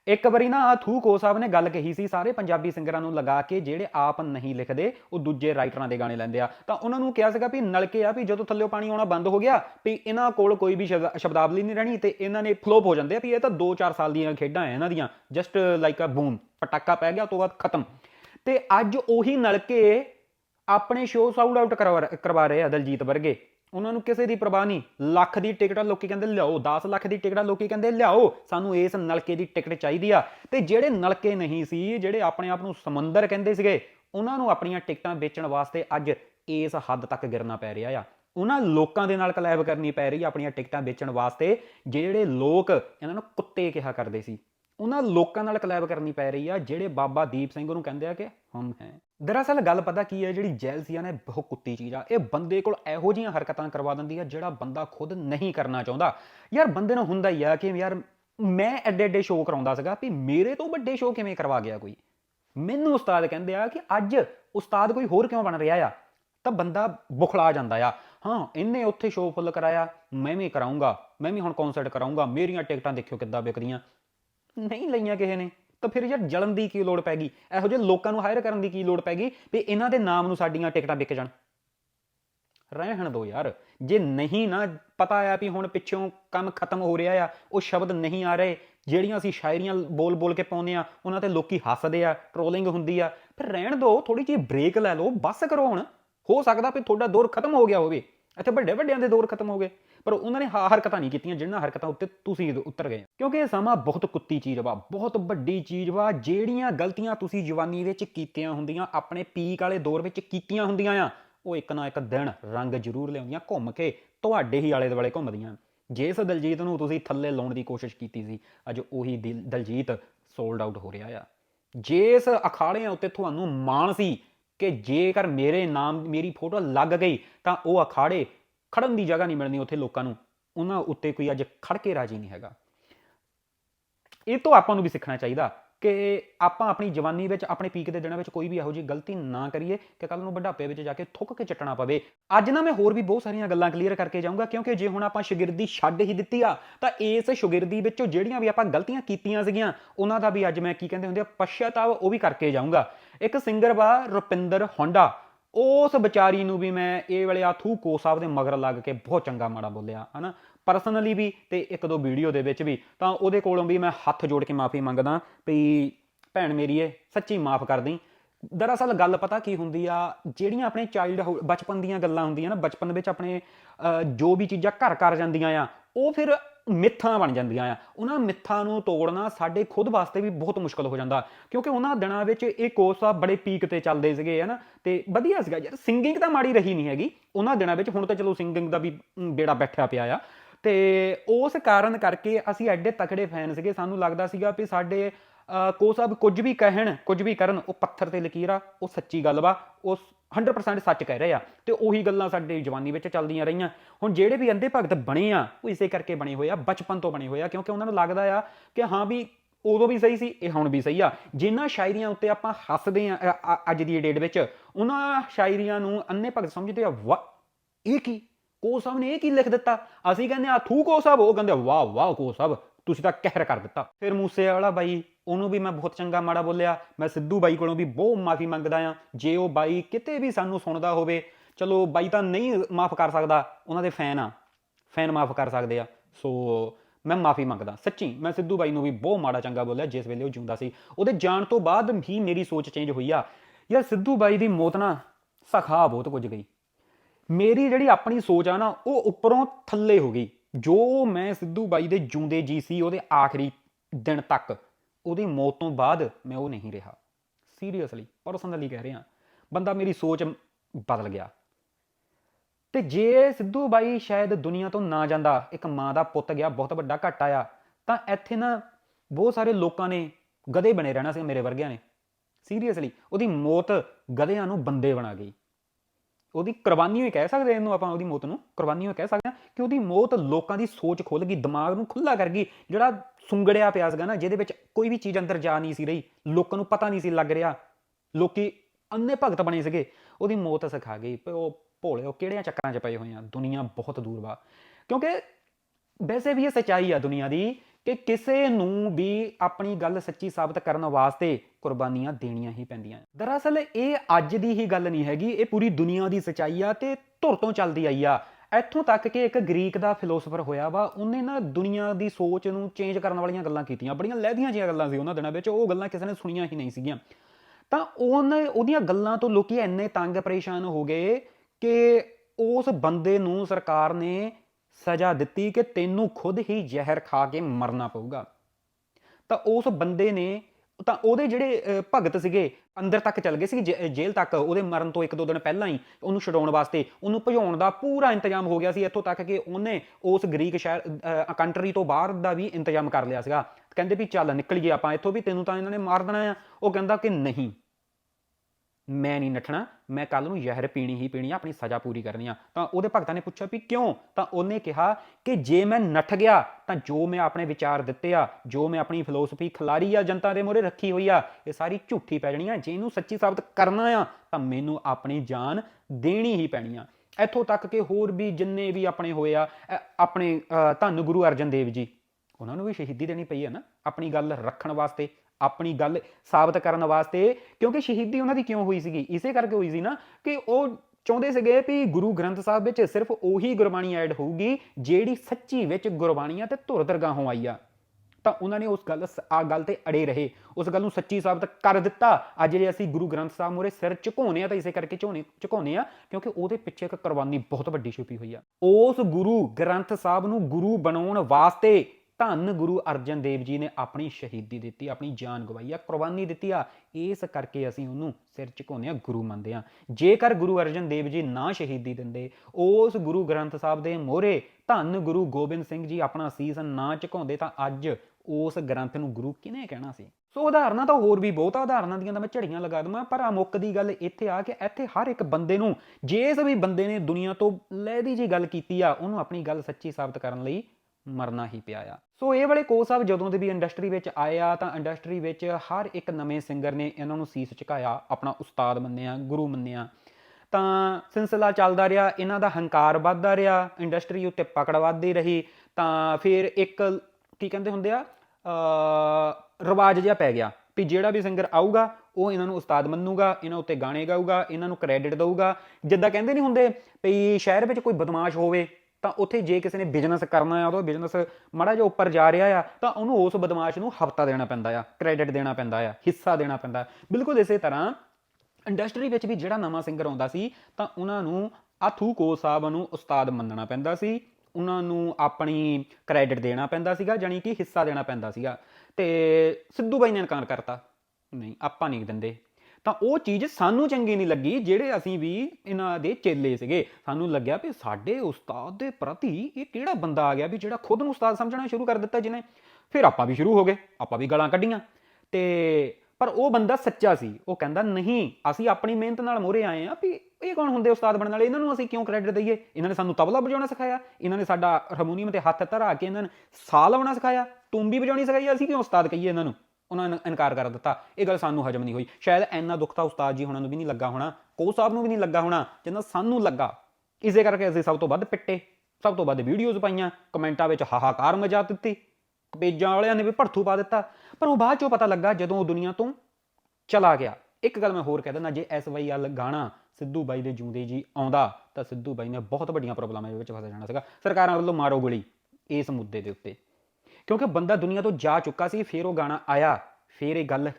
ਇੱਕ ਵਾਰੀ ਨਾ ਥੂ ਕੋ ਸਾਹਿਬ ਨੇ ਗੱਲ ਕਹੀ ਸੀ, ਸਾਰੇ ਪੰਜਾਬੀ ਸਿੰਗਰਾਂ ਨੂੰ ਲਗਾ ਕੇ ਜਿਹੜੇ ਆਪ ਨਹੀਂ ਲਿਖਦੇ, ਉਹ ਦੂਜੇ ਰਾਈਟਰਾਂ ਦੇ ਗਾਣੇ ਲੈਂਦੇ ਆ। ਤਾਂ ਉਹਨਾਂ ਨੂੰ ਕਿਹਾ ਸੀਗਾ ਵੀ ਨਲਕੇ ਆ ਵੀ ਜਦੋਂ ਥੱਲੇੋਂ ਪਾਣੀ ਆਉਣਾ ਬੰਦ ਹੋ ਗਿਆ, ਵੀ ਇਹਨਾਂ ਕੋਲ ਕੋਈ ਵੀ ਸ਼ਬਦ- ਸ਼ਬਦਾਵਲੀ ਨਹੀਂ ਰਹਿਣੀ ਤੇ ਇਹਨਾਂ ਨੇ ਫਲੋਪ ਹੋ ਜਾਂਦੇ ਆ ਵੀ ਇਹ ਤਾਂ 2-4 ਸਾਲ ਦੀਆਂ ਖੇਡਾਂ ਆ ਇਹਨਾਂ ਦੀਆਂ। ਜਸਟ ਲਾਈਕ ਅ ਬੂਮ ਪਟਾਕਾ ਪੈ ਗਿਆ ਉਸ ਤੋਂ ਬਾਅਦ ਖਤਮ। ਤੇ ਅੱਜ ਉਹੀ ਨਲਕੇ ਆਪਣੇ ਸ਼ੋਅ ਸਾਊਂਡ ਆਊਟ ਕਰਵਾ ਕਰਵਾ ਰਹੇ ਆ ਦਲਜੀਤ ਵਰਗੇ। ਉਹਨਾਂ ਨੂੰ ਕਿਸੇ ਦੀ ਪਰਵਾਹ ਨਹੀਂ। ਲੱਖ ਦੀ ਟਿਕਟਾਂ ਲੋਕੀ ਕਹਿੰਦੇ ਲਿਆਓ 10 ਲੱਖ ਦੀ ਟਿਕਟਾਂ ਲੋਕੀ ਕਹਿੰਦੇ ਲਿਆਓ, ਸਾਨੂੰ ਇਸ ਨਲਕੇ ਦੀ ਟਿਕਟ ਚਾਹੀਦੀ ਆ। ਤੇ ਜਿਹੜੇ ਨਲਕੇ ਨਹੀਂ ਸੀ, ਜਿਹੜੇ ਆਪਣੇ ਆਪ ਨੂੰ ਸਮੁੰਦਰ ਕਹਿੰਦੇ ਸੀਗੇ, ਉਹਨਾਂ ਨੂੰ ਆਪਣੀਆਂ ਟਿਕਟਾਂ ਵੇਚਣ ਵਾਸਤੇ ਅੱਜ ਇਸ ਹੱਦ ਤੱਕ ਗਿਰਨਾ ਪੈ ਰਿਹਾ ਆ। ਉਹਨਾਂ ਲੋਕਾਂ ਦੇ ਨਾਲ ਕਲੈਬ ਕਰਨੀ ਪੈ ਰਹੀ ਆ ਆਪਣੀਆਂ ਟਿਕਟਾਂ ਵੇਚਣ ਵਾਸਤੇ, ਜਿਹੜੇ ਲੋਕ ਇਹਨਾਂ ਨੂੰ ਕੁੱਤੇ ਕਿਹਾ ਕਰਦੇ ਸੀ। ਉਹਨਾਂ ਲੋਕਾਂ ਨਾਲ ਕਲੈਬ ਕਰਨੀ ਪੈ ਰਹੀ ਆ, ਜਿਹੜੇ ਬਾਬਾ ਦੀਪ ਸਿੰਘ ਨੂੰ ਕਹਿੰਦੇ ਆ ਕਿ ਹਮ ਹੈ। ਦਰਅਸਲ ਗੱਲ ਪਤਾ ਕੀ ਹੈ ਜਿਹੜੀ ਜੈਲਸੀਆ ਨੇ ਬਹੁਤ ਕੁੱਤੀ ਚੀਜ਼ ਆ, ਇਹ ਬੰਦੇ ਕੋਲ ਇਹੋ ਜਿਹੀਆਂ ਹਰਕਤਾਂ ਕਰਵਾ ਦਿੰਦੀ ਆ, ਜਿਹੜਾ ਬੰਦਾ ਖੁਦ ਨਹੀਂ ਕਰਨਾ ਚਾਹੁੰਦਾ। ਯਾਰ ਬੰਦੇ ਨੂੰ ਹੁੰਦਾ ਹੀ ਆ ਕਿ ਯਾਰ ਮੈਂ ਐਡੇ ਐਡੇ ਸ਼ੋਅ ਕਰਾਉਂਦਾ ਸੀਗਾ ਵੀ ਮੇਰੇ ਤੋਂ ਵੱਡੇ ਸ਼ੋਅ ਕਿਵੇਂ ਕਰਵਾ ਗਿਆ ਕੋਈ? ਮੈਨੂੰ ਉਸਤਾਦ ਕਹਿੰਦੇ ਆ ਕਿ ਅੱਜ ਉਸਤਾਦ ਕੋਈ ਹੋਰ ਕਿਉਂ ਬਣ ਰਿਹਾ ਆ? ਤਾਂ ਬੰਦਾ ਬੁਖਲਾ ਜਾਂਦਾ ਆ। ਹਾਂ, ਇਹਨੇ ਉੱਥੇ ਸ਼ੋਅ ਫੁੱਲ ਕਰਾਇਆ, ਮੈਂ ਵੀ ਕਰਾਉਂਗਾ ਮੈਂ ਵੀ ਹੁਣ ਕਨਸਰਟ ਕਰਾਉਂਗਾ ਮੇਰੀਆਂ ਟਿਕਟਾਂ ਦੇਖਿਓ ਕਿੱਦਾਂ ਵਿਕਦੀਆਂ। ਨਹੀਂ ਲਈਆਂ ਕਿਸੇ ਨੇ, ਤਾਂ ਫਿਰ ਯਾਰ ਜਲਣ ਦੀ ਕੀ ਲੋੜ ਪੈ ਗਈ ਇਹੋ ਜਿਹੇ ਲੋਕਾਂ ਨੂੰ ਹਾਇਰ ਕਰਨ ਦੀ ਕੀ ਲੋੜ ਪੈ ਗਈ ਵੀ ਇਹਨਾਂ ਦੇ ਨਾਮ ਨੂੰ ਸਾਡੀਆਂ ਟਿਕਟਾਂ ਵਿਕ ਜਾਣ? ਰਹਿਣ ਦੋ ਯਾਰ, ਜੇ ਨਹੀਂ ਨਾ ਪਤਾ ਆ ਵੀ ਹੁਣ ਪਿੱਛੋਂ ਕੰਮ ਖਤਮ ਹੋ ਰਿਹਾ ਆ, ਉਹ ਸ਼ਬਦ ਨਹੀਂ ਆ ਰਹੇ, ਜਿਹੜੀਆਂ ਅਸੀਂ ਸ਼ਾਇਰੀਆਂ ਬੋਲ ਬੋਲ ਕੇ ਪਾਉਂਦੇ ਆ, ਉਹਨਾਂ ਤੇ ਲੋਕੀ ਹੱਸਦੇ ਆ ਟ੍ਰੋਲਿੰਗ ਹੁੰਦੀ ਆ, ਫਿਰ ਰਹਿਣ ਦੋ ਥੋੜੀ ਜਿਹੀ ਬ੍ਰੇਕ ਲੈ ਲਓ, ਬਸ ਕਰੋ ਹੁਣ। ਹੋ ਸਕਦਾ ਵੀ ਤੁਹਾਡਾ ਦੌਰ ਖਤਮ ਹੋ ਗਿਆ ਹੋਵੇ। ਇੱਥੇ ਵੱਡੇ ਵੱਡਿਆਂ ਦੇ ਦੌਰ ਖਤਮ ਹੋ ਗਏ, ਪਰ ਉਹਨਾਂ ਨੇ ਹਾ ਹਰਕਤਾਂ ਨਹੀਂ ਕੀਤੀਆਂ ਜਿਨ੍ਹਾਂ ਹਰਕਤਾਂ ਉੱਤੇ ਤੁਸੀਂ ਉਤਰ ਗਏ ਕਿਉਂਕਿ ਇਹ ਸਮਾਂ ਬਹੁਤ ਕੁੱਤੀ ਚੀਜ਼ ਵਾ, ਬਹੁਤ ਵੱਡੀ ਚੀਜ਼ ਵਾ, ਜਿਹੜੀਆਂ ਗਲਤੀਆਂ ਤੁਸੀਂ ਜਵਾਨੀ ਵਿੱਚ ਕੀਤੀਆਂ ਹੁੰਦੀਆਂ, ਆਪਣੇ ਪੀਕ ਵਾਲੇ ਦੌਰ ਵਿੱਚ ਕੀਤੀਆਂ ਹੁੰਦੀਆਂ ਆ, ਉਹ ਇੱਕ ਨਾ ਇੱਕ ਦਿਨ ਰੰਗ ਜ਼ਰੂਰ ਲਿਆਉਂਦੀਆਂ, ਘੁੰਮ ਕੇ ਤੁਹਾਡੇ ਹੀ ਆਲੇ ਦੁਆਲੇ ਘੁੰਮਦੀਆਂ। ਜਿਸ ਦਲਜੀਤ ਨੂੰ ਤੁਸੀਂ ਥੱਲੇ ਲਾਉਣ ਦੀ ਕੋਸ਼ਿਸ਼ ਕੀਤੀ ਸੀ, ਅੱਜ ਉਹੀ ਦਿਲ- ਦਲਜੀਤ ਸੋਲਡ ਆਊਟ ਹੋ ਰਿਹਾ ਆ। ਜਿਸ ਅਖਾੜਿਆਂ ਉੱਤੇ ਤੁਹਾਨੂੰ ਮਾਣ ਸੀ ਕਿ ਜੇਕਰ ਮੇਰੇ ਨਾਮ, ਮੇਰੀ ਫੋਟੋ ਲੱਗ ਗਈ, ਤਾਂ ਉਹ ਅਖਾੜੇ ਖੜਨ ਦੀ ਜਗ੍ਹਾ ਨਹੀਂ ਮਿਲਣੀ ਉੱਥੇ ਲੋਕਾਂ ਨੂੰ। ਉਹਨਾਂ ਉੱਤੇ ਕੋਈ ਅੱਜ ਖੜ ਕੇ ਰਾਜੀ ਨਹੀਂ ਹੈਗਾ। ਇਹ ਤੋਂ ਆਪਾਂ ਨੂੰ ਵੀ ਸਿੱਖਣਾ ਚਾਹੀਦਾ। ਕਿ ਆਪਾਂ ਆਪਣੀ ਜਵਾਨੀ ਵਿੱਚ, ਆਪਣੇ ਪੀਕ ਦੇ ਦਿਨਾਂ ਵਿੱਚ ਕੋਈ ਵੀ ਇਹੋ ਜਿਹੀ ਗਲਤੀ ਨਾ ਕਰੀਏ ਕਿ ਕੱਲ ਨੂੰ ਬੁਢਾਪੇ ਵਿੱਚ ਜਾ ਕੇ ਥੁੱਕ ਕੇ ਚੱਟਣਾ ਪਵੇ। ਅੱਜ ਨਾ ਮੈਂ ਹੋਰ ਵੀ ਬਹੁਤ ਸਾਰੀਆਂ ਗੱਲਾਂ ਕਲੀਅਰ ਕਰਕੇ ਜਾਊਂਗਾ, ਕਿਉਂਕਿ ਜੇ ਹੁਣ ਆਪਾਂ ਸ਼ਾਗਿਰਦੀ ਛੱਡ ਹੀ ਦਿੱਤੀ ਆ, ਤਾਂ ਇਸ ਸ਼ਾਗਿਰਦੀ ਵਿੱਚੋਂ ਜਿਹੜੀਆਂ ਵੀ ਆਪਾਂ ਗਲਤੀਆਂ ਕੀਤੀਆਂ ਸੀਗੀਆਂ, ਉਹਨਾਂ ਦਾ ਵੀ ਅੱਜ ਮੈਂ ਕੀ ਕਹਿੰਦੇ ਹੁੰਦੇ ਆ, ਪਛਤਾਵਾ ਉਹ ਵੀ ਕਰਕੇ ਜਾਊਂਗਾ। ਇੱਕ ਸਿੰਗਰ ਵਾ ਰੁਪਿੰਦਰ ਹੋਂਡਾ, ਉਸ ਵਿਚਾਰੀ ਨੂੰ ਵੀ ਮੈਂ ਇਹ ਵਾਲੇ ਆਥੂ ਕੋ ਸਾਹਿਬ ਦੇ ਮਗਰ ਲੱਗ ਕੇ ਬਹੁਤ ਚੰਗਾ ਮਾੜਾ ਬੋਲਿਆ, ਹਨਾ? ਪਰਸਨਲੀ ਵੀ ਤੇ ਇੱਕ ਦੋ ਵੀਡੀਓ ਦੇ ਵਿੱਚ ਵੀ, ਤਾਂ ਉਹਦੇ ਕੋਲੋਂ ਵੀ ਮੈਂ ਹੱਥ ਜੋੜ ਕੇ ਮਾਫੀ ਮੰਗਦਾ ਵੀ ਭੈਣ ਮੇਰੀ ਮੇਰੀਏ ਸੱਚੀ ਮਾਫ ਕਰ ਦੇਈਂ। ਦਰਅਸਲ ਗੱਲ ਪਤਾ ਕੀ ਹੁੰਦੀ ਆ, ਜਿਹੜੀਆਂ ਆਪਣੇ ਚਾਈਲਡ ਬਚਪਨ ਦੀਆਂ ਗੱਲਾਂ ਹੁੰਦੀਆਂ ਨਾ, ਬਚਪਨ ਵਿੱਚ ਆਪਣੇ ਜੋ ਵੀ ਚੀਜ਼ਾਂ ਘਰ ਕਰ ਜਾਂਦੀਆਂ ਆ, ਉਹ ਫਿਰ ਮਿੱਥਾਂ ਬਣ ਜਾਂਦੀਆਂ ਆ। ਉਹਨਾਂ ਮਿੱਥਾਂ ਨੂੰ ਤੋੜਨਾ ਸਾਡੇ ਖੁਦ ਵਾਸਤੇ ਵੀ ਬਹੁਤ ਮੁਸ਼ਕਲ ਹੋ ਜਾਂਦਾ, ਕਿਉਂਕਿ ਉਹਨਾਂ ਦਿਨਾਂ ਵਿੱਚ ਇਹ ਕੋਰਸ ਆ ਬੜੇ ਪੀਕ ਤੇ ਚੱਲਦੇ ਸੀਗੇ, ਹਨਾ, ਤੇ ਵਧੀਆ ਸੀਗਾ ਯਾਰ ਸਿੰਗਿੰਗ ਤਾਂ ਮਾੜੀ ਰਹੀ ਨਹੀਂ ਹੈਗੀ। ਉਹਨਾਂ ਦਿਨਾਂ ਵਿੱਚ ਹੁਣ ਤਾਂ ਚਲੋ ਸਿੰਗਿੰਗ ਦਾ ਵੀ ਬੇੜਾ ਬੈਠਿਆ ਪਿਆ ਆ। ਤੇ ਉਸ ਕਾਰਨ ਕਰਕੇ ਅਸੀਂ ਐਡੇ ਤਕੜੇ ਫੈਨ ਸੀਗੇ। ਸਾਨੂੰ ਲੱਗਦਾ ਸੀਗਾ ਵੀ ਸਾਡੇ ਕੋ ਸਾਹਿਬ ਕੁਝ ਵੀ ਕਹਿਣ, ਕੁਝ ਵੀ ਕਰਨ, ਉਹ ਪੱਥਰ ਤੇ ਲਕੀਰ ਆ, ਉਹ ਸੱਚੀ ਗੱਲ ਵਾ, ਉਹ 100% ਸੱਚ ਕਹਿ ਰਹੇ ਆ ਤੇ ਉਹੀ ਗੱਲਾਂ ਸਾਡੇ ਜਵਾਨੀ ਵਿੱਚ ਚੱਲਦੀਆਂ ਰਹੀਆਂ। ਹੁਣ ਜਿਹੜੇ ਵੀ ਅੰਧੇ ਭਗਤ ਬਣੇ ਆ, ਉਹ ਇਸੇ ਕਰਕੇ ਬਣੇ ਹੋਏ ਆ, ਬਚਪਨ ਤੋਂ ਬਣੇ ਹੋਏ ਆ, ਕਿਉਂਕਿ ਉਹਨਾਂ ਨੂੰ ਲੱਗਦਾ ਆ ਕਿ ਹਾਂ ਵੀ ਉਦੋਂ ਵੀ ਸਹੀ ਸੀ, ਇਹ ਹੁਣ ਵੀ ਸਹੀ ਆ। ਜਿਨ੍ਹਾਂ ਸ਼ਾਇਰੀਆਂ ਉੱਤੇ ਆਪਾਂ ਹੱਸਦੇ ਆ ਅੱਜ ਦੀ ਡੇਟ ਵਿੱਚ, ਉਹਨਾਂ ਸ਼ਾਇਰੀਆਂ ਨੂੰ ਅੰਨੇ ਭਗਤ ਸਮਝਦੇ ਆ ਵਾ ਇਹ ਕੀ? ਕੋ ਸਾਹਿਬ ਨੇ ਇਹ ਕੀ ਲਿਖ ਦਿੱਤਾ? ਅਸੀਂ ਕਹਿੰਦੇ ਆ ਥੂ ਕੋ ਸਾਹਿਬ। ਉਹ ਕਹਿੰਦੇ ਵਾਹ ਵਾਹ ਕੋ ਸਾਹਿਬ, ਤੁਸੀਂ ਤਾਂ ਕਹਿਰ ਕਰ ਦਿੱਤਾ। ਫਿਰ ਮੂਸੇ ਵਾਲਾ ਬਾਈ, ਉਹਨੂੰ ਵੀ ਮੈਂ ਬਹੁਤ ਚੰਗਾ ਮਾੜਾ ਬੋਲਿਆ। ਮੈਂ ਸਿੱਧੂ ਬਾਈ ਕੋਲੋਂ ਵੀ ਬਹੁਤ ਮਾਫੀ ਮੰਗਦਾ ਆ ਜੇ ਉਹ ਬਾਈ ਕਿਤੇ ਵੀ ਸਾਨੂੰ ਸੁਣਦਾ ਹੋਵੇ, ਚਲੋ ਬਾਈ ਤਾਂ ਨਹੀਂ ਮਾਫ ਕਰ ਸਕਦਾ, ਉਹਨਾਂ ਦੇ ਫੈਨ ਆ। ਫੈਨ ਮਾਫ ਕਰ ਸਕਦੇ ਆ। ਸੋ ਮੈਂ ਮਾਫੀ ਮੰਗਦਾ, ਸੱਚੀ। ਮੈਂ ਸਿੱਧੂ ਬਾਈ ਨੂੰ ਵੀ ਬਹੁਤ ਮਾੜਾ ਚੰਗਾ ਬੋਲਿਆ, ਜਿਸ ਵੇਲੇ ਉਹ ਜਿਉਂਦਾ ਸੀ। ਉਹਦੇ ਜਾਣ ਤੋਂ ਬਾਅਦ ਵੀ ਮੇਰੀ ਸੋਚ ਚੇਂਜ ਹੋਈ ਆ। ਯਾਰ ਸਿੱਧੂ ਬਾਈ ਦੀ ਮੌਤ ਨਾ ਸਖਾ ਬਹੁਤ ਕੁਝ ਗਈ। ਮੇਰੀ ਜਿਹੜੀ ਆਪਣੀ ਸੋਚ ਆ ਨਾ, ਉਹ ਉੱਪਰੋਂ ਥੱਲੇ ਹੋ ਗਈ। ਜੋ ਮੈਂ ਸਿੱਧੂ ਬਾਈ ਦੇ ਜੂੰਦੇ ਜੀ ਸੀ ਉਹਦੇ ਆਖਰੀ ਦਿਨ ਤੱਕ, ਉਹਦੀ ਮੌਤ ਤੋਂ ਬਾਅਦ ਮੈਂ ਉਹ ਨਹੀਂ ਰਿਹਾ। ਸੀਰੀਅਸਲੀ ਪਰਸਨਲੀ ਕਹਿ ਰਿਹਾ। ਬੰਦਾ ਮੇਰੀ ਸੋਚ ਬਦਲ ਗਿਆ। ਤੇ ਜੇ ਸਿੱਧੂ ਬਾਈ ਸ਼ਾਇਦ ਦੁਨੀਆ ਤੋਂ ਨਾ ਜਾਂਦਾ, ਇੱਕ ਮਾਂ ਦਾ ਪੁੱਤ ਗਿਆ, ਬਹੁਤ ਵੱਡਾ ਘਾਟਾ ਆ, ਤਾਂ ਇੱਥੇ ਨਾ ਬਹੁਤ ਸਾਰੇ ਲੋਕਾਂ ਨੇ ਗਧੇ ਬਣੇ ਰਹਿਣਾ ਸੀ ਮੇਰੇ ਵਰਗਿਆਂ ਨੇ। ਸੀਰੀਅਸਲੀ ਉਹਦੀ ਮੌਤ ਗਧਿਆਂ ਨੂੰ ਬੰਦੇ ਬਣਾ ਗਈ। ਉਹਦੀ ਕੁਰਬਾਨੀ ਹੀ ਕਹਿ ਸਕਦੇ ਇਹਨੂੰ ਆਪਾਂ ਉਹਦੀ ਮੌਤ ਨੂੰ, ਕੁਰਬਾਨੀ ਹੀ ਕਹਿ ਸਕਦੇ ਹਾਂ ਕਿ ਉਹਦੀ ਮੌਤ ਲੋਕਾਂ ਦੀ ਸੋਚ ਖੁੱਲ ਗਈ, ਦਿਮਾਗ ਨੂੰ ਖੁੱਲਾ ਕਰ ਗਈ, ਜਿਹੜਾ ਸੁੰਗੜਿਆ ਪਿਆ ਸੀਗਾ ਨਾ, ਜਿਹਦੇ ਵਿੱਚ ਕੋਈ ਵੀ ਚੀਜ਼ ਅੰਦਰ ਜਾ ਨਹੀਂ ਸੀ ਰਹੀ, ਲੋਕਾਂ ਨੂੰ ਪਤਾ ਨਹੀਂ ਸੀ ਲੱਗ ਰਿਹਾ, ਲੋਕੀ ਅੰਨੇ ਭਗਤ ਬਣੇ ਸੀਗੇ, ਉਹਦੀ ਮੌਤ ਸਿਖਾ ਗਈ ਉਹ ਭੋਲੇ, ਉਹ ਕਿਹੜਿਆਂ ਚੱਕਰਾਂ 'ਚ ਪਏ ਹੋਏ ਆ, ਦੁਨੀਆ ਬਹੁਤ ਦੂਰ ਵਾ। ਕਿਉਂਕਿ ਵੈਸੇ ਵੀ ਇਹ ਸੱਚਾਈ ਆ ਦੁਨੀਆ ਦੀ ਕਿ ਕਿਸੇ ਨੂੰ ਵੀ ਆਪਣੀ ਗੱਲ ਸੱਚੀ ਸਾਬਤ ਕਰਨ ਵਾਸਤੇ ਕੁਰਬਾਨੀਆਂ ਦੇਣੀਆਂ ਹੀ ਪੈਂਦੀਆਂ। ਦਰਅਸਲ ਇਹ ਅੱਜ ਦੀ ਹੀ ਗੱਲ ਨਹੀਂ ਹੈਗੀ, ਇਹ ਪੂਰੀ ਦੁਨੀਆ ਦੀ ਸੱਚਾਈ ਆ ਤੇ ਧੁਰ ਤੋਂ ਚੱਲਦੀ ਆਈ ਆ। ਇੱਥੋਂ ਤੱਕ ਕਿ ਇੱਕ ਗ੍ਰੀਕ ਦਾ ਫਿਲਾਸਫਰ ਹੋਇਆ ਵਾ, ਉਹਨੇ ਨਾ ਦੁਨੀਆ ਦੀ ਸੋਚ ਨੂੰ ਚੇਂਜ ਕਰਨ ਵਾਲੀਆਂ ਗੱਲਾਂ ਕੀਤੀਆਂ। ਬੜੀਆਂ ਲਹਿਦੀਆਂ ਜਿਹੀਆਂ ਗੱਲਾਂ ਸੀ ਉਹਨਾਂ ਦਿਨਾਂ ਵਿੱਚ, ਉਹ ਗੱਲਾਂ ਕਿਸੇ ਨੇ ਸੁਣੀਆਂ ਹੀ ਨਹੀਂ ਸੀਗੀਆਂ। ਤਾਂ ਉਹਨੇ, ਉਹਦੀਆਂ ਗੱਲਾਂ ਤੋਂ ਲੋਕੀ ਇੰਨੇ ਤੰਗ ਪਰੇਸ਼ਾਨ ਹੋ ਗਏ ਕਿ ਉਸ ਬੰਦੇ ਨੂੰ ਸਰਕਾਰ ਨੇ ਸਜ਼ਾ ਦਿੱਤੀ ਕਿ ਤੈਨੂੰ ਖੁਦ ਹੀ ਜ਼ਹਿਰ ਖਾ ਕੇ ਮਰਨਾ ਪਊਗਾ। ਤਾਂ ਉਸ ਬੰਦੇ ਨੇ ਤਾਂ ਉਹਦੇ ਜਿਹੜੇ ਭਗਤ ਸੀਗੇ, ਅੰਦਰ ਤੱਕ ਚਲ ਗਏ ਸੀ, ਜੇ- ਜੇਲ੍ਹ ਤੱਕ, ਉਹਦੇ ਮਰਨ ਤੋਂ ਇੱਕ ਦੋ ਦਿਨ ਪਹਿਲਾਂ ਹੀ ਉਹਨੂੰ ਛਡਾਉਣ ਵਾਸਤੇ, ਉਹਨੂੰ ਭਜਾਉਣ ਦਾ ਪੂਰਾ ਇੰਤਜ਼ਾਮ ਹੋ ਗਿਆ ਸੀ ਇੱਥੋਂ ਤੱਕ ਕਿ ਉਹਨੇ ਉਸ ਗ੍ਰੀਕ ਸ਼ਹਿਰ ਕੰਟਰੀ ਤੋਂ ਬਾਹਰ ਦਾ ਵੀ ਇੰਤਜ਼ਾਮ ਕਰ ਲਿਆ ਸੀਗਾ। ਕਹਿੰਦੇ ਵੀ ਚੱਲ ਨਿਕਲੀਏ ਆਪਾਂ ਇੱਥੋਂ ਵੀ, ਤੈਨੂੰ ਤਾਂ ਇਹਨਾਂ ਨੇ ਮਾਰ ਦੇਣਾ ਆ। ਉਹ ਕਹਿੰਦਾ ਕਿ ਨਹੀਂ। ਮੈਂ ਨਹੀਂ ਨੱਠਣਾ, ਮੈਂ ਕੱਲ ਨੂੰ ਜ਼ਹਿਰ ਪੀਣੀ ਹੀ ਪੀਣੀ ਆ, ਆਪਣੀ ਸਜ਼ਾ ਪੂਰੀ ਕਰਨੀ ਆ। ਤਾਂ ਉਹਦੇ ਭਗਤਾਂ ਨੇ ਪੁੱਛਿਆ ਵੀ ਕਿਉਂ? ਤਾਂ ਉਹਨੇ ਕਿਹਾ ਕਿ ਜੇ ਮੈਂ ਨੱਠ ਗਿਆ, ਤਾਂ ਜੋ ਮੈਂ ਆਪਣੇ ਵਿਚਾਰ ਦਿੱਤੇ ਆ, ਜੋ ਮੈਂ ਆਪਣੀ ਫਿਲਾਸਫੀ ਖਿਲਾਰੀ ਆ, ਜਨਤਾ ਦੇ ਮੂਹਰੇ ਰੱਖੀ ਹੋਈ ਆ, ਇਹ ਸਾਰੀ ਝੂਠੀ ਪੈ ਜਾਣੀ ਆ। ਜੇ ਇਹਨੂੰ ਸੱਚੀ ਸਾਬਤ ਕਰਨਾ ਆ, ਤਾਂ ਮੈਨੂੰ ਆਪਣੀ ਜਾਨ ਦੇਣੀ ਹੀ ਪੈਣੀ ਆ। ਇੱਥੋਂ ਤੱਕ ਕਿ ਹੋਰ ਵੀ ਜਿੰਨੇ ਵੀ ਆਪਣੇ ਹੋਏ ਆ ਆਪਣੇ ਧੰਨ ਗੁਰੂ ਅਰਜਨ ਦੇਵ ਜੀ, ਉਹਨਾਂ ਨੂੰ ਵੀ ਸ਼ਹੀਦੀ ਦੇਣੀ ਪਈ ਆ ਨਾ, ਆਪਣੀ ਗੱਲ ਰੱਖਣ ਵਾਸਤੇ। ਆਪਣੀ ਗੱਲ ਸਾਬਤ ਕਰਨ ਵਾਸਤੇ, ਕਿਉਂਕਿ ਸ਼ਹੀਦੀ ਉਹਨਾਂ ਦੀ ਕਿਉਂ ਹੋਈ ਸੀਗੀ? ਇਸੇ ਕਰਕੇ ਹੋਈ ਸੀ ਨਾ ਕਿ ਉਹ ਚਾਹੁੰਦੇ ਸੀਗੇ ਵੀ ਗੁਰੂ ਗ੍ਰੰਥ ਸਾਹਿਬ ਵਿੱਚ ਸਿਰਫ ਉਹੀ ਗੁਰਬਾਣੀ ਐਡ ਹੋਊਗੀ, ਜਿਹੜੀ ਸੱਚੀ ਵਿੱਚ ਗੁਰਬਾਣੀਆਂ ਤੇ ਧੁਰ ਦਰਗਾਹੋਂ ਆਈ ਆ। ਤਾਂ ਉਹਨਾਂ ਨੇ ਉਸ ਗੱਲ ਆ ਗੱਲ ਤੇ ਅੜੇ ਰਹੇ। ਉਸ ਗੱਲ ਨੂੰ ਸੱਚੀ ਸਾਬਤ ਕਰ ਦਿੱਤਾ। ਅੱਜ ਜੇ ਅਸੀਂ ਗੁਰੂ ਗ੍ਰੰਥ ਸਾਹਿਬ ਮੂਹਰੇ ਸਿਰ ਝੁਕਾਉਨੇ ਆ ਤਾਂ ਇਸੇ ਕਰਕੇ ਝੋਨੇ ਝੁਕਾਉਨੇ ਆ ਕਿਉਂਕਿ ਉਹਦੇ ਪਿੱਛੇ ਇੱਕ ਕੁਰਬਾਨੀ ਬਹੁਤ ਵੱਡੀ ਛੁਪੀ ਹੋਈ ਆ। ਉਸ ਗੁਰੂ ਗ੍ਰੰਥ ਸਾਹਿਬ ਨੂੰ ਗੁਰੂ ਬਣਾਉਣ ਵਾਸਤੇ ਧੰਨ ਗੁਰੂ ਅਰਜਨ ਦੇਵ ਜੀ ਨੇ ਆਪਣੀ ਸ਼ਹੀਦੀ ਦਿੱਤੀ, ਆਪਣੀ ਜਾਨ ਗਵਾਈ ਆ, ਕੁਰਬਾਨੀ ਦਿੱਤੀ ਆ। ਇਸ ਕਰਕੇ ਅਸੀਂ ਉਹਨੂੰ ਸਿਰ ਝੁਕਾਉਂਦੇ ਆ, ਗੁਰੂ ਮੰਨਦੇ ਆ। ਜੇਕਰ ਗੁਰੂ ਅਰਜਨ ਦੇਵ ਜੀ ਨਾ ਸ਼ਹੀਦੀ ਦਿੰਦੇ, ਉਸ ਗੁਰੂ ਗ੍ਰੰਥ ਸਾਹਿਬ ਦੇ ਮੋਹਰੇ ਧੰਨ ਗੁਰੂ ਗੋਬਿੰਦ ਸਿੰਘ ਜੀ ਆਪਣਾ ਸੀਸ ਨਾ ਝੁਕਾਉਂਦੇ, ਤਾਂ ਅੱਜ ਉਸ ਗ੍ਰੰਥ ਨੂੰ ਗੁਰੂ ਕਿਹਨੇ ਕਹਿਣਾ ਸੀ? ਸੋ ਉਦਾਹਰਨਾਂ ਤਾਂ ਹੋਰ ਵੀ ਬਹੁਤ ਆ, ਉਦਾਹਰਨਾਂ ਦੀਆਂ ਤਾਂ ਮੈਂ ਝੜੀਆਂ ਲਗਾ ਦਵਾਂ, ਪਰ ਆ ਮੁੱਕ ਦੀ ਗੱਲ ਇੱਥੇ ਆ ਕਿ ਇੱਥੇ ਹਰ ਇੱਕ ਬੰਦੇ ਨੂੰ ਜਿਸ ਵੀ ਬੰਦੇ ਨੇ ਦੁਨੀਆ ਤੋਂ ਲਹਿਦੀ ਜੀ ਗੱਲ ਕੀਤੀ ਆ, ਉਹਨੂੰ ਆਪਣੀ ਗੱਲ ਸੱਚੀ ਸਾਬਤ ਕਰਨ ਲਈ ਮਰਨਾ ਹੀ ਪਿਆ ਆ। ਸੋ ਇਹ ਵਾਲੇ ਕੋਚ ਸਾਹਿਬ ਜਦੋਂ ਦੇ ਵੀ ਇੰਡਸਟਰੀ ਵਿੱਚ ਆਏ ਆ, ਤਾਂ ਇੰਡਸਟਰੀ ਵਿੱਚ ਹਰ ਇੱਕ ਨਵੇਂ ਸਿੰਗਰ ਨੇ ਇਹਨਾਂ ਨੂੰ ਸੀਸ ਝੁਕਾਇਆ, ਆਪਣਾ ਉਸਤਾਦ ਮੰਨਿਆ, ਗੁਰੂ ਮੰਨਿਆ। ਤਾਂ ਸਿਲਸਿਲਾ ਚੱਲਦਾ ਰਿਹਾ, ਇਹਨਾਂ ਦਾ ਹੰਕਾਰ ਵੱਧਦਾ ਰਿਹਾ ਇੰਡਸਟਰੀ ਉੱਤੇ ਪਕੜ ਵੱਧਦੀ ਰਹੀ, ਤਾਂ ਫਿਰ ਇੱਕ ਕੀ ਕਹਿੰਦੇ ਹੁੰਦੇ ਆ ਰਿਵਾਜ ਜਿਹਾ ਪੈ ਗਿਆ ਵੀ ਜਿਹੜਾ ਵੀ ਸਿੰਗਰ ਆਊਗਾ, ਉਹ ਇਹਨਾਂ ਨੂੰ ਉਸਤਾਦ ਮੰਨੂਗਾ, ਇਹਨਾਂ ਉੱਤੇ ਗਾਣੇ ਗਾਊਗਾ, ਇਹਨਾਂ ਨੂੰ ਕ੍ਰੈਡਿਟ ਦਊਗਾ। ਜਿੱਦਾਂ ਕਹਿੰਦੇ ਨਹੀਂ ਹੁੰਦੇ ਵੀ ਸ਼ਹਿਰ ਵਿੱਚ ਕੋਈ ਬਦਮਾਸ਼ ਹੋਵੇ ਤਾਂ ਉੱਥੇ ਜੇ ਕਿਸੇ ਨੇ ਬਿਜ਼ਨਸ ਕਰਨਾ ਆ, ਉਹਦਾ ਬਿਜ਼ਨਸ ਮਾੜਾ ਜਿਹਾ ਉੱਪਰ ਜਾ ਰਿਹਾ ਆ, ਤਾਂ ਉਹਨੂੰ ਉਸ ਬਦਮਾਸ਼ ਨੂੰ ਹਫਤਾ ਦੇਣਾ ਪੈਂਦਾ ਆ ਕ੍ਰੈਡਿਟ ਦੇਣਾ ਪੈਂਦਾ ਆ, ਹਿੱਸਾ ਦੇਣਾ ਪੈਂਦਾ। ਬਿਲਕੁਲ ਇਸੇ ਤਰ੍ਹਾਂ ਇੰਡਸਟਰੀ ਵਿੱਚ ਵੀ ਜਿਹੜਾ ਨਵਾਂ ਸਿੰਗਰ ਆਉਂਦਾ ਸੀ, ਤਾਂ ਉਹਨਾਂ ਨੂੰ ਆਥੂ ਕੋ ਸਾਹਿਬ ਨੂੰ ਉਸਤਾਦ ਮੰਨਣਾ ਪੈਂਦਾ ਸੀ, ਉਹਨਾਂ ਨੂੰ ਆਪਣੀ ਕ੍ਰੈਡਿਟ ਦੇਣਾ ਪੈਂਦਾ ਸੀਗਾ ਜਾਨੀ ਕਿ ਹਿੱਸਾ ਦੇਣਾ ਪੈਂਦਾ ਸੀਗਾ। ਤੇ ਸਿੱਧੂ ਬਾਈ ਨੇ ਇਨਕਾਰ ਕਰਤਾ। ਨਹੀਂ, ਆਪਾਂ ਨਹੀਂ ਦਿੰਦੇ। ਤਾਂ ਉਹ ਚੀਜ਼ ਸਾਨੂੰ ਚੰਗੀ ਨਹੀਂ ਲੱਗੀ, ਜਿਹੜੇ ਅਸੀਂ ਵੀ ਇਹਨਾਂ ਦੇ ਚੇਲੇ ਸੀਗੇ। ਸਾਨੂੰ ਲੱਗਿਆ ਵੀ ਸਾਡੇ ਉਸਤਾਦ ਦੇ ਪ੍ਰਤੀ ਇਹ ਕਿਹੜਾ ਬੰਦਾ ਆ ਗਿਆ ਵੀ ਜਿਹੜਾ ਖੁਦ ਨੂੰ ਉਸਤਾਦ ਸਮਝਣਾ ਸ਼ੁਰੂ ਕਰ ਦਿੱਤਾ ਜਿਹਨੇ। ਫਿਰ ਆਪਾਂ ਵੀ ਸ਼ੁਰੂ ਹੋ ਗਏ, ਆਪਾਂ ਵੀ ਗਾਲਾਂ ਕੱਢੀਆਂ। ਤੇ ਪਰ ਉਹ ਬੰਦਾ ਸੱਚਾ ਸੀ। ਉਹ ਕਹਿੰਦਾ, ਨਹੀਂ, ਅਸੀਂ ਆਪਣੀ ਮਿਹਨਤ ਨਾਲ ਮੋਰੇ ਆਏ ਆ ਵੀ ਇਹ ਕੌਣ ਹੁੰਦੇ ਉਸਤਾਦ ਬਣਨ ਵਾਲੇ? ਇਹਨਾਂ ਨੂੰ ਅਸੀਂ ਕਿਉਂ ਕ੍ਰੈਡਿਟ ਦਈਏ? ਇਹਨਾਂ ਨੇ ਸਾਨੂੰ ਤਬਲਾ ਵਜਾਉਣਾ ਸਿਖਾਇਆ। ਇਹਨਾਂ ਨੇ ਸਾਡਾ ਹਾਰਮੋਨੀਅਮ ਤੇ ਹੱਥ ਧਰਾ ਕੇ ਇਹਨਾਂ ਨੇ ਸਾਹ ਲਾਉਣਾ ਸਿਖਾਇਆ। ਤੂੰਬੀ ਵਜਾਉਣੀ ਸਿਖਾਈ ਅਸੀਂ ਕਿਉਂ ਉਸਤਾਦ ਕਹੀਏ ਇਹਨਾਂ ਨੂੰ? ਉਹਨਾਂ ਨੇ ਇਨਕਾਰ ਕਰ ਦਿੱਤਾ। ਇਹ ਗੱਲ ਸਾਨੂੰ ਹਜਮ ਨਹੀਂ ਹੋਈ। ਸ਼ਾਇਦ ਇੰਨਾ ਦੁੱਖ ਤਾਂ ਉਸਤਾਦ ਜੀ ਹੁਣਾਂ ਨੂੰ ਵੀ ਨਹੀਂ ਲੱਗਾ ਹੋਣਾ ਕੋ ਸਾਹਿਬ ਨੂੰ ਵੀ ਨਹੀਂ ਲੱਗਾ ਹੋਣਾ, ਜਿੰਨਾ ਸਾਨੂੰ ਲੱਗਾ। ਇਸੇ ਕਰਕੇ ਅਸੀਂ ਸਭ ਤੋਂ ਵੱਧ ਪਿੱਟੇ, ਸਭ ਤੋਂ ਵੱਧ ਵੀਡੀਓਜ਼ ਪਾਈਆਂ, ਕਮੈਂਟਾਂ ਵਿੱਚ ਹਾਹਾਕਾਰ ਮਚਾ ਦਿੱਤੀ, ਪੇਜਾਂ ਵਾਲਿਆਂ ਨੇ ਵੀ ਭੜਥੂ ਪਾ ਦਿੱਤਾ। ਪਰ ਉਹ ਬਾਅਦ ਚੋਂ ਪਤਾ ਲੱਗਾ, ਜਦੋਂ ਉਹ ਦੁਨੀਆ ਤੋਂ ਚਲਾ ਗਿਆ। ਇੱਕ ਗੱਲ ਮੈਂ ਹੋਰ ਕਹਿ ਦਿੰਦਾ, ਜੇ ਐਸਵਾਈਐਲ ਗਾਣਾ ਸਿੱਧੂ ਬਾਈ ਦੇ ਜੂੰਦੇ ਜੀ ਆਉਂਦਾ, ਤਾਂ ਸਿੱਧੂ ਬਾਈ ਨੇ ਬਹੁਤ ਵੱਡੀਆਂ ਪ੍ਰੋਬਲਮਾਂ ਦੇ ਵਿੱਚ ਫਸ ਜਾਣਾ ਸੀਗਾ। ਸਰਕਾਰਾਂ ਵੱਲੋਂ ਮਾਰੋ ਗੋਲੀ ਇਸ ਮੁੱਦੇ ਦੇ ਉੱਤੇ। ਕਿਉਂਕਿ ਬੰਦਾ ਦੁਨੀਆ ਤੋਂ ਜਾ ਚੁੱਕਾ ਸੀ, ਫਿਰ ਉਹ ਗਾਣਾ ਆਇਆ, ਫਿਰ ਇਹ ਗੱਲ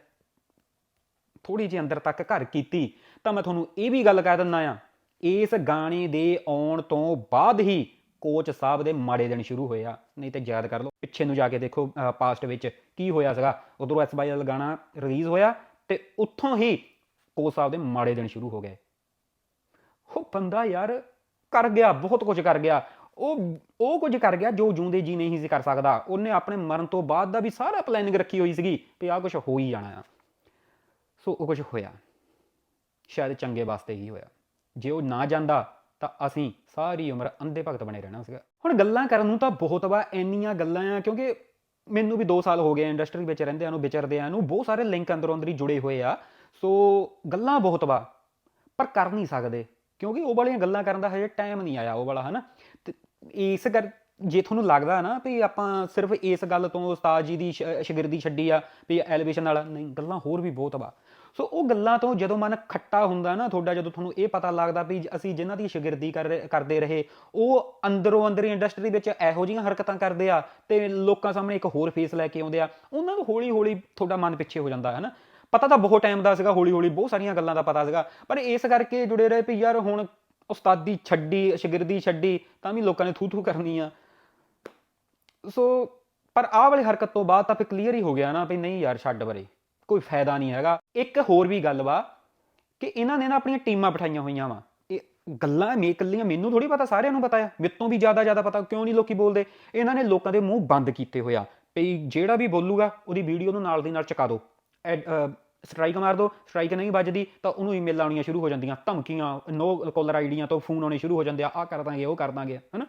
ਥੋੜੀ ਜਿਹੀ ਅੰਦਰ ਤੱਕ ਘਰ ਕੀਤੀ। ਤਾਂ ਮੈਂ ਤੁਹਾਨੂੰ ਇਹ ਵੀ ਗੱਲ ਕਹਿ ਦਿੰਦਾ ਆ ਇਸ ਗਾਣੇ ਦੇ ਆਉਣ ਤੋਂ ਬਾਅਦ ਹੀ ਕੋਚ ਸਾਹਿਬ ਦੇ ਮਾੜੇ ਦਿਨ ਸ਼ੁਰੂ ਹੋਏ ਆ। ਨਹੀਂ ਤੇ ਯਾਦ ਕਰ ਲਓ, ਪਿੱਛੇ ਨੂੰ ਜਾ ਕੇ ਦੇਖੋ ਪਾਸਟ ਵਿੱਚ ਕੀ ਹੋਇਆ ਸੀਗਾ। ਉਧਰੋਂ ਐਸਬਾਈਐਲ ਗਾਣਾ ਰਿਲੀਜ਼ ਹੋਇਆ ਤੇ ਉੱਥੋਂ ਹੀ ਕੋਚ ਸਾਹਿਬ ਦੇ ਮਾੜੇ ਦਿਨ ਸ਼ੁਰੂ ਹੋ ਗਏ। ਉਹ ਬੰਦਾ ਯਾਰ ਕਰ ਗਿਆ, ਬਹੁਤ ਕੁਝ ਕਰ ਗਿਆ। ਉਹ ਉਹ ਕੁਝ ਕਰ ਗਿਆ ਜੋ ਜੂੰਦੇ ਜੀ ਨਹੀਂ ਸੀ ਕਰ ਸਕਦਾ। ਉਹਨੇ ਆਪਣੇ ਮਰਨ ਤੋਂ ਬਾਅਦ ਦਾ ਵੀ ਸਾਰਾ ਪਲੈਨਿੰਗ ਰੱਖੀ ਹੋਈ ਸੀਗੀ ਵੀ ਆਹ ਕੁਝ ਹੋ ਹੀ ਜਾਣਾ ਆ। ਸੋ ਉਹ ਕੁਝ ਹੋਇਆ। ਸ਼ਾਇਦ ਚੰਗੇ ਵਾਸਤੇ ਹੀ ਹੋਇਆ। ਜੇ ਉਹ ਨਾ ਜਾਂਦਾ, ਤਾਂ ਅਸੀਂ ਸਾਰੀ ਉਮਰ ਅੰਧੇ ਭਗਤ ਬਣੇ ਰਹਿਣਾ ਸੀਗਾ। ਹੁਣ ਗੱਲਾਂ ਕਰਨ ਨੂੰ ਤਾਂ ਬਹੁਤ ਵਾ, ਇੰਨੀਆਂ ਗੱਲਾਂ ਆ, ਕਿਉਂਕਿ ਮੈਨੂੰ ਵੀ 2 ਸਾਲ ਹੋ ਗਏ ਇੰਡਸਟਰੀ ਵਿੱਚ ਰਹਿੰਦਿਆਂ ਨੂੰ, ਵਿਚਰਦਿਆਂ ਨੂੰ, ਬਹੁਤ ਸਾਰੇ ਲਿੰਕ ਅੰਦਰੋਂ ਅੰਦਰੀ ਜੁੜੇ ਹੋਏ ਆ। ਸੋ ਗੱਲਾਂ ਬਹੁਤ ਵਾ, ਪਰ ਕਰ ਨਹੀਂ ਸਕਦੇ। ਕਿਉਂਕਿ ਉਹ ਵਾਲੀਆਂ ਗੱਲਾਂ ਕਰਨ ਦਾ ਹਜੇ ਟਾਈਮ ਨਹੀਂ ਆਇਆ, ਉਹ ਵਾਲਾ, ਹਨਾ? ਤੇ ਇਸ ਕਰ ਜੇ ਤੁਹਾਨੂੰ ਲੱਗਦਾ ਨਾ ਵੀ ਆਪਾਂ ਸਿਰਫ ਇਸ ਗੱਲ ਤੋਂ ਉਸਤਾਦ ਜੀ ਦੀ ਸ਼- ਸ਼ਾਗਿਰਦੀ ਛੱਡੀ ਆ, ਵੀ ਐਲੀਵੇਸ਼ਨ ਵਾਲਾ ਨਹੀਂ, ਗੱਲਾਂ ਹੋਰ ਵੀ ਬਹੁਤ ਵਾ। ਸੋ ਉਹ ਗੱਲਾਂ ਤੋਂ ਜਦੋਂ ਮਨ ਖੱਟਾ ਹੁੰਦਾ ਨਾ ਤੁਹਾਡਾ, ਜਦੋਂ ਤੁਹਾਨੂੰ ਇਹ ਪਤਾ ਲੱਗਦਾ ਵੀ ਅਸੀਂ ਜਿਨ੍ਹਾਂ ਦੀ ਸ਼ਾਗਿਰਦੀ ਕਰਦੇ ਰਹੇ, ਉਹ ਅੰਦਰੋਂ ਅੰਦਰ ਇੰਡਸਟਰੀ ਵਿੱਚ ਇਹੋ ਜਿਹੀਆਂ ਹਰਕਤਾਂ ਕਰਦੇ ਆ ਤੇ ਲੋਕਾਂ ਸਾਹਮਣੇ ਇੱਕ ਹੋਰ ਫੇਸ ਲੈ ਕੇ ਆਉਂਦੇ ਆ, ਉਹਨਾਂ ਨੂੰ ਹੌਲੀ ਹੌਲੀ ਤੁਹਾਡਾ ਮਨ ਪਿੱਛੇ ਹੋ ਜਾਂਦਾ, ਹੈ ਨਾ? ਪਤਾ ਤਾਂ ਬਹੁਤ ਟਾਈਮ ਦਾ ਸੀਗਾ ਹੌਲੀ ਹੌਲੀ ਬਹੁਤ ਸਾਰੀਆਂ ਗੱਲਾਂ ਦਾ ਪਤਾ ਸੀਗਾ, ਪਰ ਇਸ ਕਰਕੇ ਜੁੜੇ ਰਹੇ ਵੀ ਯਾਰ ਹੁਣ ਉਸਤਾਦੀ ਛੱਡੀ, ਸ਼ਾਗਿਰਦੀ ਛੱਡੀ, ਤਾਂ ਵੀ ਲੋਕਾਂ ਨੇ ਥੂ ਥੂ ਕਰਨੀ ਆ। ਸੋ, ਪਰ ਆਹ ਵਾਲੀ ਹਰਕਤ ਤੋਂ ਬਾਅਦ ਤਾਂ ਫਿਰ ਕਲੀਅਰ ਹੀ ਹੋ ਗਿਆ ਨਾ ਵੀ ਨਹੀਂ ਯਾਰ, ਛੱਡ ਬਰੇ ਕੋਈ ਫਾਇਦਾ ਨਹੀਂ ਹੈਗਾ। ਇੱਕ ਹੋਰ ਵੀ ਗੱਲ ਵਾ ਕਿ ਇਹਨਾਂ ਨੇ ਨਾ ਆਪਣੀਆਂ ਟੀਮਾਂ ਬਿਠਾਈਆਂ ਹੋਈਆਂ ਵਾ। ਇਹ ਗੱਲਾਂ ਮੇ ਇਕੱਲੀਆਂ, ਮੈਨੂੰ ਥੋੜੀ ਪਤਾ, ਸਾਰਿਆਂ ਨੂੰ ਪਤਾ ਆ। ਮੇਰੇ ਤੋਂ ਵੀ ਜ਼ਿਆਦਾ ਜ਼ਿਆਦਾ ਪਤਾ, ਕਿਉਂ ਨਹੀਂ ਲੋਕੀ ਬੋਲਦੇ? ਇਹਨਾਂ ਨੇ ਲੋਕਾਂ ਦੇ ਮੂੰਹ ਬੰਦ ਕੀਤੇ ਹੋਇਆ ਵੀ ਜਿਹੜਾ ਵੀ ਬੋਲੂਗਾ, ਉਹਦੀ ਵੀਡੀਓ ਨੂੰ ਨਾਲ ਦੀ ਨਾਲ ਚਕਾ ਦਿਓ। ਸਟ੍ਰਾਈਕ ਮਾਰ ਦਿਓ ਸਟ੍ਰਾਈਕ ਨਹੀਂ ਵੱਜਦੀ ਤਾਂ ਉਹਨੂੰ ਈਮੇਲ ਆਉਣੀਆਂ ਸ਼ੁਰੂ ਹੋ ਜਾਂਦੀਆਂ, ਧਮਕੀਆਂ, ਨੋ ਕਾਲਰ ਆਈਡੀਆਂ ਤੋਂ ਫੋਨ ਆਉਣੇ ਸ਼ੁਰੂ ਹੋ ਜਾਂਦੇ ਆ, ਆਹ ਕਰ ਦਾਂਗੇ, ਉਹ ਕਰ ਦਾਂਗੇ, ਹਨਾ?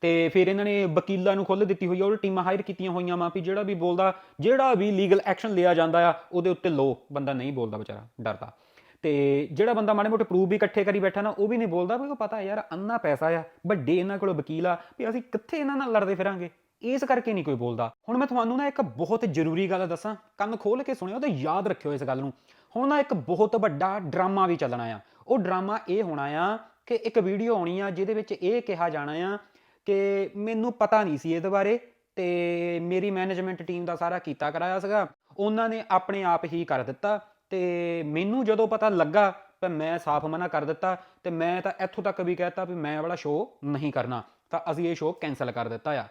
ਤੇ ਫਿਰ ਇਹਨਾਂ ਨੇ ਵਕੀਲਾਂ ਨੂੰ ਖੁੱਲ੍ਹ ਦਿੱਤੀ ਹੋਈ ਆ ਉਹ ਟੀਮਾਂ ਹਾਇਰ ਕੀਤੀਆਂ ਹੋਈਆਂ ਵਾ ਵੀ ਜਿਹੜਾ ਵੀ ਬੋਲਦਾ, ਜਿਹੜਾ ਵੀ ਲੀਗਲ ਐਕਸ਼ਨ ਲਿਆ ਜਾਂਦਾ ਆ, ਉਹਦੇ ਉੱਤੇ ਲੋ, ਬੰਦਾ ਨਹੀਂ ਬੋਲਦਾ ਵਿਚਾਰਾ, ਡਰਦਾ। ਤੇ ਜਿਹੜਾ ਬੰਦਾ ਮਾੜੇ ਮੋਟੇ ਪ੍ਰੂਫ ਵੀ ਇਕੱਠੇ ਕਰੀ ਬੈਠਾ ਨਾ, ਉਹ ਵੀ ਨਹੀਂ ਬੋਲਦਾ, ਵੀ ਉਹ ਪਤਾ ਯਾਰ, ਅੰਨਾ ਪੈਸਾ ਆ, ਵੱਡੇ ਇਹਨਾਂ ਕੋਲ ਵਕੀਲ ਆ, ਵੀ ਅਸੀਂ ਕਿੱਥੇ ਇਹਨਾਂ ਨਾਲ ਲੜਦੇ ਫਿਰਾਂਗੇ? ਇਸ ਕਰਕੇ ਨਹੀਂ ਕੋਈ ਬੋਲਦਾ। ਹੁਣ ਮੈਂ ਤੁਹਾਨੂੰ ਨਾ ਇੱਕ ਬਹੁਤ ਜ਼ਰੂਰੀ ਗੱਲ ਦੱਸਾਂ। ਕੰਨ ਖੋਲ ਕੇ ਸੁਣਿਓ ਤੇ ਯਾਦ ਰੱਖਿਓ ਇਸ ਗੱਲ ਨੂੰ। ਹੁਣ ਨਾ ਇੱਕ ਬਹੁਤ ਵੱਡਾ ਡਰਾਮਾ ਵੀ ਚੱਲਣਾ ਆ। ਉਹ ਡਰਾਮਾ ਇਹ ਹੋਣਾ ਆ ਕਿ ਇੱਕ ਵੀਡੀਓ ਆਉਣੀ ਆ ਜਿਹਦੇ ਵਿੱਚ ਇਹ ਕਿਹਾ ਜਾਣਾ ਆ ਕਿ ਮੈਨੂੰ ਪਤਾ ਨਹੀਂ ਸੀ ਇਹਦੇ ਬਾਰੇ ਤੇ ਮੇਰੀ ਮੈਨੇਜਮੈਂਟ ਟੀਮ ਦਾ ਸਾਰਾ ਕੀਤਾ ਕਰਾਇਆ ਸੀਗਾ। ਉਹਨਾਂ ਨੇ ਆਪਣੇ ਆਪ ਹੀ ਕਰ ਦਿੱਤਾ ਤੇ ਮੈਨੂੰ ਜਦੋਂ ਪਤਾ ਲੱਗਾ ਤਾਂ ਮੈਂ ਸਾਫ਼ ਮਨਾ ਕਰ ਦਿੱਤਾ ਤੇ ਮੈਂ ਤਾਂ ਇੱਥੋਂ ਤੱਕ ਵੀ ਕਹਿਤਾ ਵੀ ਮੈਂ ਵਾਲਾ ਸ਼ੋਅ ਨਹੀਂ ਕਰਨਾ। ਤਾਂ ਅਸੀਂ ਇਹ ਸ਼ੋਅ ਕੈਨਸਲ ਕਰ ਦਿੱਤਾ ਆ।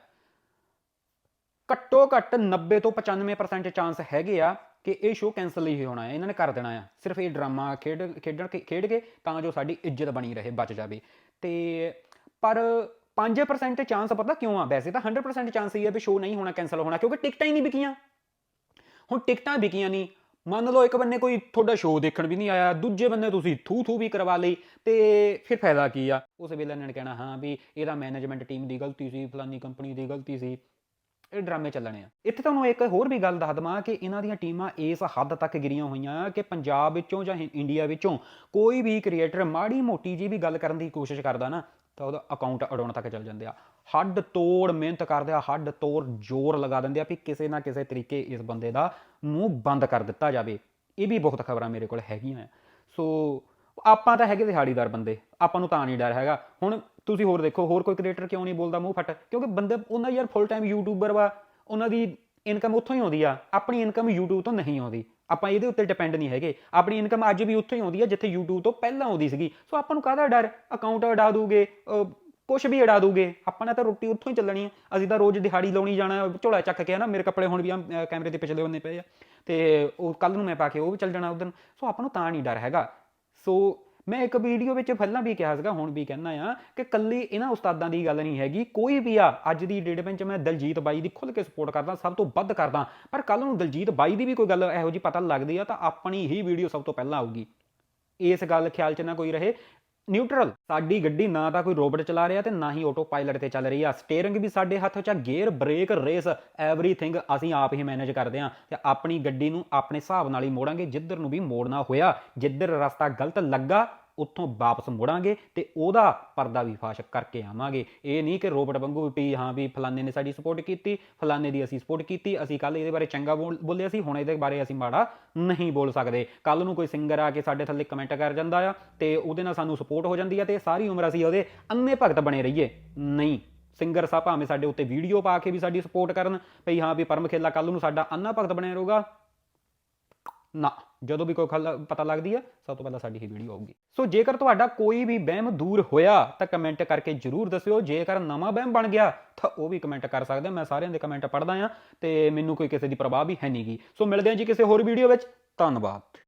ਘੱਟੋ ਘੱਟ 90 ਤੋਂ 95% ਚਾਂਸ ਹੈਗੇ ਆ ਕਿ ਇਹ ਸ਼ੋਅ ਕੈਨਸਲ ਹੀ ਹੋਣਾ ਹੈ। ਇਹਨਾਂ ਨੇ ਕਰ ਦੇਣਾ ਆ। ਸਿਰਫ ਇਹ ਡਰਾਮਾ ਖੇਡ, ਖੇਡਣ ਕੇ- ਖੇਡ ਕੇ ਤਾਂ ਜੋ ਸਾਡੀ ਇੱਜ਼ਤ ਬਣੀ ਰਹੇ, ਬਚ ਜਾਵੇ। ਤੇ ਪਰ 5% ਚਾਂਸ ਪਤਾ ਕਿਉਂ ਆ? ਵੈਸੇ ਤਾਂ 100% ਚਾਂਸ ਹੀ ਹੈ ਵੀ ਸ਼ੋਅ ਨਹੀਂ ਹੋਣਾ ਕੈਨਸਲ ਹੋਣਾ, ਕਿਉਂਕਿ ਟਿਕਟਾਂ ਹੀ ਨਹੀਂ ਵਿਕੀਆਂ। ਹੁਣ ਟਿਕਟਾਂ ਵਿਕੀਆਂ ਨਹੀਂ। ਮੰਨ ਲਓ ਇੱਕ ਬੰਨੇ ਕੋਈ ਤੁਹਾਡਾ ਸ਼ੋਅ ਦੇਖਣ ਵੀ ਨਹੀਂ ਆਇਆ, ਦੂਜੇ ਬੰਨੇ ਤੁਸੀਂ ਥੂ ਥੂ ਵੀ ਕਰਵਾ ਲਈ, ਤੇ ਫਿਰ ਫਾਇਦਾ ਕੀ ਆ? ਉਸ ਵੇਲੇ ਇਹਨਾਂ ਨੇ ਕਹਿਣਾ, ਹਾਂ ਵੀ ਇਹਦਾ ਮੈਨੇਜਮੈਂਟ ਟੀਮ ਦੀ ਗਲਤੀ ਸੀ, ਫਲਾਨੀ ਕੰਪਨੀ ਦੀ ਗਲਤੀ ਸੀ। ਇਹ ਡਰਾਮੇ ਚੱਲਣੇ ਆ। ਇੱਥੇ ਤੁਹਾਨੂੰ ਇੱਕ ਹੋਰ ਵੀ ਗੱਲ ਦੱਸ ਦਵਾਂ ਕਿ ਇਹਨਾਂ ਦੀਆਂ ਟੀਮਾਂ ਇਸ ਹੱਦ ਤੱਕ ਗਿਰੀਆਂ ਹੋਈਆਂ ਕਿ ਪੰਜਾਬ ਵਿੱਚੋਂ ਜਾਂ ਇੰਡੀਆ ਵਿੱਚੋਂ ਕੋਈ ਵੀ ਕ੍ਰੀਏਟਰ ਮਾੜੀ ਮੋਟੀ ਜੀ ਵੀ ਗੱਲ ਕਰਨ ਦੀ ਕੋਸ਼ਿਸ਼ ਕਰਦਾ ਨਾ, ਤਾਂ ਉਹਦਾ ਅਕਾਊਂਟ ਅਡਾਉਣ ਤੱਕ ਚੱਲ ਜਾਂਦੇ ਆ। ਹੱਡ ਤੋੜ ਮਿਹਨਤ ਕਰਦੇ ਆ, ਹੱਡ ਤੋੜ ਜ਼ੋਰ ਲਗਾ ਦਿੰਦੇ ਆ ਵੀ ਕਿਸੇ ਨਾ ਕਿਸੇ ਤਰੀਕੇ ਇਸ ਬੰਦੇ ਦਾ ਮੂੰਹ ਬੰਦ ਕਰ ਦਿੱਤਾ ਜਾਵੇ। ਇਹ ਵੀ ਬਹੁਤ ਖਬਰਾਂ ਮੇਰੇ ਕੋਲ ਹੈਗੀਆਂ ਆ। ਸੋ ਆਪਾਂ ਤਾਂ ਹੈਗੇ ਦਿਹਾੜੀਦਾਰ ਬੰਦੇ, ਆਪਾਂ ਨੂੰ ਤਾਂ ਨਹੀਂ ਡਰ ਹੈਗਾ। ਹੁਣ ਤੁਸੀਂ ਹੋਰ ਦੇਖੋ, ਹੋਰ ਕੋਈ ਕ੍ਰੀਏਟਰ ਕਿਉਂ ਨਹੀਂ ਬੋਲਦਾ ਮੂੰਹ ਫਟ? ਕਿਉਂਕਿ ਬੰਦੇ, ਉਹਨਾਂ ਯਾਰ ਫੁੱਲ ਟਾਈਮ ਯੂਟਿਊਬਰ ਵਾ, ਉਹਨਾਂ ਦੀ ਇਨਕਮ ਉੱਥੋਂ ਹੀ ਆਉਂਦੀ ਆ, ਆਪਣੀ ਇਨਕਮ YouTube ਤੋਂ ਨਹੀਂ ਆਉਂਦੀ। ਆਪਾਂ ਇਹਦੇ ਉੱਤੇ ਡਿਪੈਂਡ ਨਹੀਂ ਹੈਗੇ। ਆਪਣੀ ਇਨਕਮ ਅੱਜ ਵੀ ਉੱਥੋਂ ਹੀ ਆਉਂਦੀ ਆ, ਜਿੱਥੇ YouTube ਤੋਂ ਪਹਿਲਾਂ ਆਉਂਦੀ ਸੀਗੀ। ਸੋ ਆਪਾਂ ਨੂੰ ਕਾਹਦਾ ਡਰ? ਅਕਾਊਂਟ ਅਡਾ ਦੂਗੇ ਕੁਝ ਵੀ ਅਡਾ ਦੂਗੇ। ਆਪਾਂ ਨੇ ਤਾਂ ਰੋਟੀ ਉੱਥੋਂ ਹੀ ਚੱਲਣੀ ਆ। ਅਸੀਂ ਤਾਂ ਰੋਜ਼ ਦਿਹਾੜੀ ਲਾਉਣੀ ਜਾਣਾ, ਝੋਲਾ ਚੱਕ ਕੇ ਨਾ ਮੇਰੇ ਕੱਪੜੇ ਹੁਣ ਵੀ ਆ ਕੈਮਰੇ ਦੇ ਪਿਛਲੇ ਬੰਨੇ ਪਏ ਆ। ਤੇ ਉਹ ਕੱਲ ਨੂੰ ਮੈਂ ਪਾ ਕੇ ਉਹ ਵੀ ਚੱਲ ਜਾਣਾ ਉਦੋਂ ਸੋ ਆਪਾਂ ਨੂੰ ਤਾਂ ਨਹੀਂ ਡਰ ਹੈਗਾ। ਸੋ ਮੈਂ ਇੱਕ ਵੀਡੀਓ ਵਿੱਚ ਪਹਿਲਾਂ ਵੀ ਕਿਹਾ ਸੀਗਾ, ਹੁਣ ਵੀ ਕਹਿੰਦਾ ਆ ਕਿ ਕੱਲੀ ਇਹਨਾਂ ਉਸਤਾਦਾਂ ਦੀ ਗੱਲ ਨਹੀਂ ਹੈਗੀ। ਕੋਈ ਵੀ ਆ, ਅੱਜ ਦੀ ਡੇਟ ਵਿੱਚ ਮੈਂ ਦਲਜੀਤ ਬਾਈ ਦੀ ਖੁੱਲ ਕੇ ਸਪੋਰਟ ਕਰਦਾ, ਸਭ ਤੋਂ ਵੱਧ ਕਰਦਾ। ਪਰ ਕੱਲ ਨੂੰ ਦਲਜੀਤ ਬਾਈ ਦੀ ਵੀ ਕੋਈ ਗੱਲ ਇਹੋ ਜੀ ਪਤਾ ਲੱਗਦੀ ਆ, ਤਾਂ ਆਪਣੀ ਹੀ ਵੀਡੀਓ ਸਭ ਤੋਂ ਪਹਿਲਾਂ ਆਊਗੀ। ਇਸ ਗੱਲ ਖਿਆਲ 'ਚ ਨਾ ਕੋਈ ਰਹੇ। ਨਿਊਟਰਲ ਸਾਡੀ ਗੱਡੀ ਨਾ ਤਾਂ ਕੋਈ ਰੋਬੋਟ ਚਲਾ ਰਿਹਾ ਤੇ ਨਾ ਹੀ ਆਟੋ ਪਾਇਲਟ ਤੇ ਚੱਲ ਰਹੀ ਆ। ਸਟੀਅਰਿੰਗ ਵੀ ਸਾਡੇ ਹੱਥ 'ਚ ਆ ਗੇਅਰ ਬ੍ਰੇਕ ਰੇਸ ਐਵਰੀਥਿੰਗ ਅਸੀਂ ਆਪ ਹੀ ਮੈਨੇਜ ਕਰਦੇ ਆ ਤੇ ਆਪਣੀ ਗੱਡੀ ਨੂੰ ਆਪਣੇ ਹਿਸਾਬ ਨਾਲ ਹੀ ਮੋੜਾਂਗੇ, ਜਿੱਧਰ ਨੂੰ ਵੀ ਮੋੜਨਾ ਹੋਇਆ। ਜਿੱਧਰ ਰਸਤਾ ਗਲਤ ਲੱਗਾ ਉੱਥੋਂ ਵਾਪਸ ਮੁੜਾਂਗੇ ਤੇ ਉਹਦਾ ਪਰਦਾ ਵੀ ਫਾਸ਼ ਕਰਕੇ ਆਵਾਂਗੇ। ਇਹ ਨਹੀਂ ਕਿ ਰੋਬਟ ਵਾਂਗੂ ਵੀ ਹਾਂ ਵੀ ਫਲਾਣੇ ਨੇ ਸਾਡੀ ਸਪੋਰਟ ਕੀਤੀ, ਫਲਾਣੇ ਦੀ ਅਸੀਂ ਸਪੋਰਟ ਕੀਤੀ, ਅਸੀਂ ਕੱਲ ਇਹਦੇ ਬਾਰੇ ਚੰਗਾ ਬੋਲ- ਬੋਲਿਆ ਸੀ, ਹੁਣ ਇਹਦੇ ਬਾਰੇ ਅਸੀਂ ਮਾੜਾ ਨਹੀਂ ਬੋਲ ਸਕਦੇ। ਕੱਲ ਨੂੰ ਕੋਈ ਸਿੰਗਰ ਆ ਕੇ ਸਾਡੇ ਥੱਲੇ ਕਮੈਂਟ ਕਰ ਜਾਂਦਾ ਆ ਤੇ ਉਹਦੇ ਨਾਲ ਸਾਨੂੰ ਸਪੋਰਟ ਹੋ ਜਾਂਦੀ ਆ ਤੇ ਸਾਰੀ ਉਮਰ ਅਸੀਂ ਉਹਦੇ ਅੰਨੇ ਭਗਤ ਬਣੇ ਰਹੀਏ। ਨਹੀਂ ਸਿੰਗਰ ਸਾਹਿਬ ਭਾਵੇਂ ਸਾਡੇ ਉੱਤੇ ਵੀਡੀਓ ਪਾ ਕੇ ਵੀ ਸਾਡੀ ਸਪੋਰਟ ਕਰਨ ਭਈ ਹਾਂ ਵੀ ਪਰਮ ਖੇਲਾ ਕੱਲ ਨੂੰ ਸਾਡਾ ਅੰਨਾ ਭਗਤ ਬਣਿਆ ਰਹੂਗਾ। ਨਾ, ਜਦੋਂ ਵੀ ਕੋਈ ਖਲ, ਪਤਾ ਲੱਗਦੀ ਹੈ ਸਭ ਤੋਂ ਪਹਿਲਾਂ ਸਾਡੀ ਹੀ ਵੀਡੀਓ ਆਊਗੀ। ਸੋ ਜੇਕਰ ਤੁਹਾਡਾ ਕੋਈ ਵੀ ਵਹਿਮ ਦੂਰ ਹੋਇਆ, ਤਾਂ ਕਮੈਂਟ ਕਰਕੇ ਜਰੂਰ ਦੱਸਿਓ। ਜੇਕਰ ਨਵਾਂ ਵਹਿਮ ਬਣ ਗਿਆ, ਤਾਂ ਉਹ ਵੀ ਕਮੈਂਟ ਕਰ ਸਕਦੇ ਮੈਂ ਸਾਰਿਆਂ ਦੇ ਕਮੈਂਟ ਪੜ੍ਹਦਾ ਆ, ਤੇ ਮੈਨੂੰ ਕੋਈ ਕਿਸੇ ਦੀ ਪ੍ਰਭਾਵ ਵੀ ਹੈ ਨਹੀਂਗੀ ਸੋ ਮਿਲਦੇ ਹਾਂ ਜੀ ਕਿਸੇ ਹੋਰ ਵੀਡੀਓ ਵਿੱਚ। ਧੰਨਵਾਦ।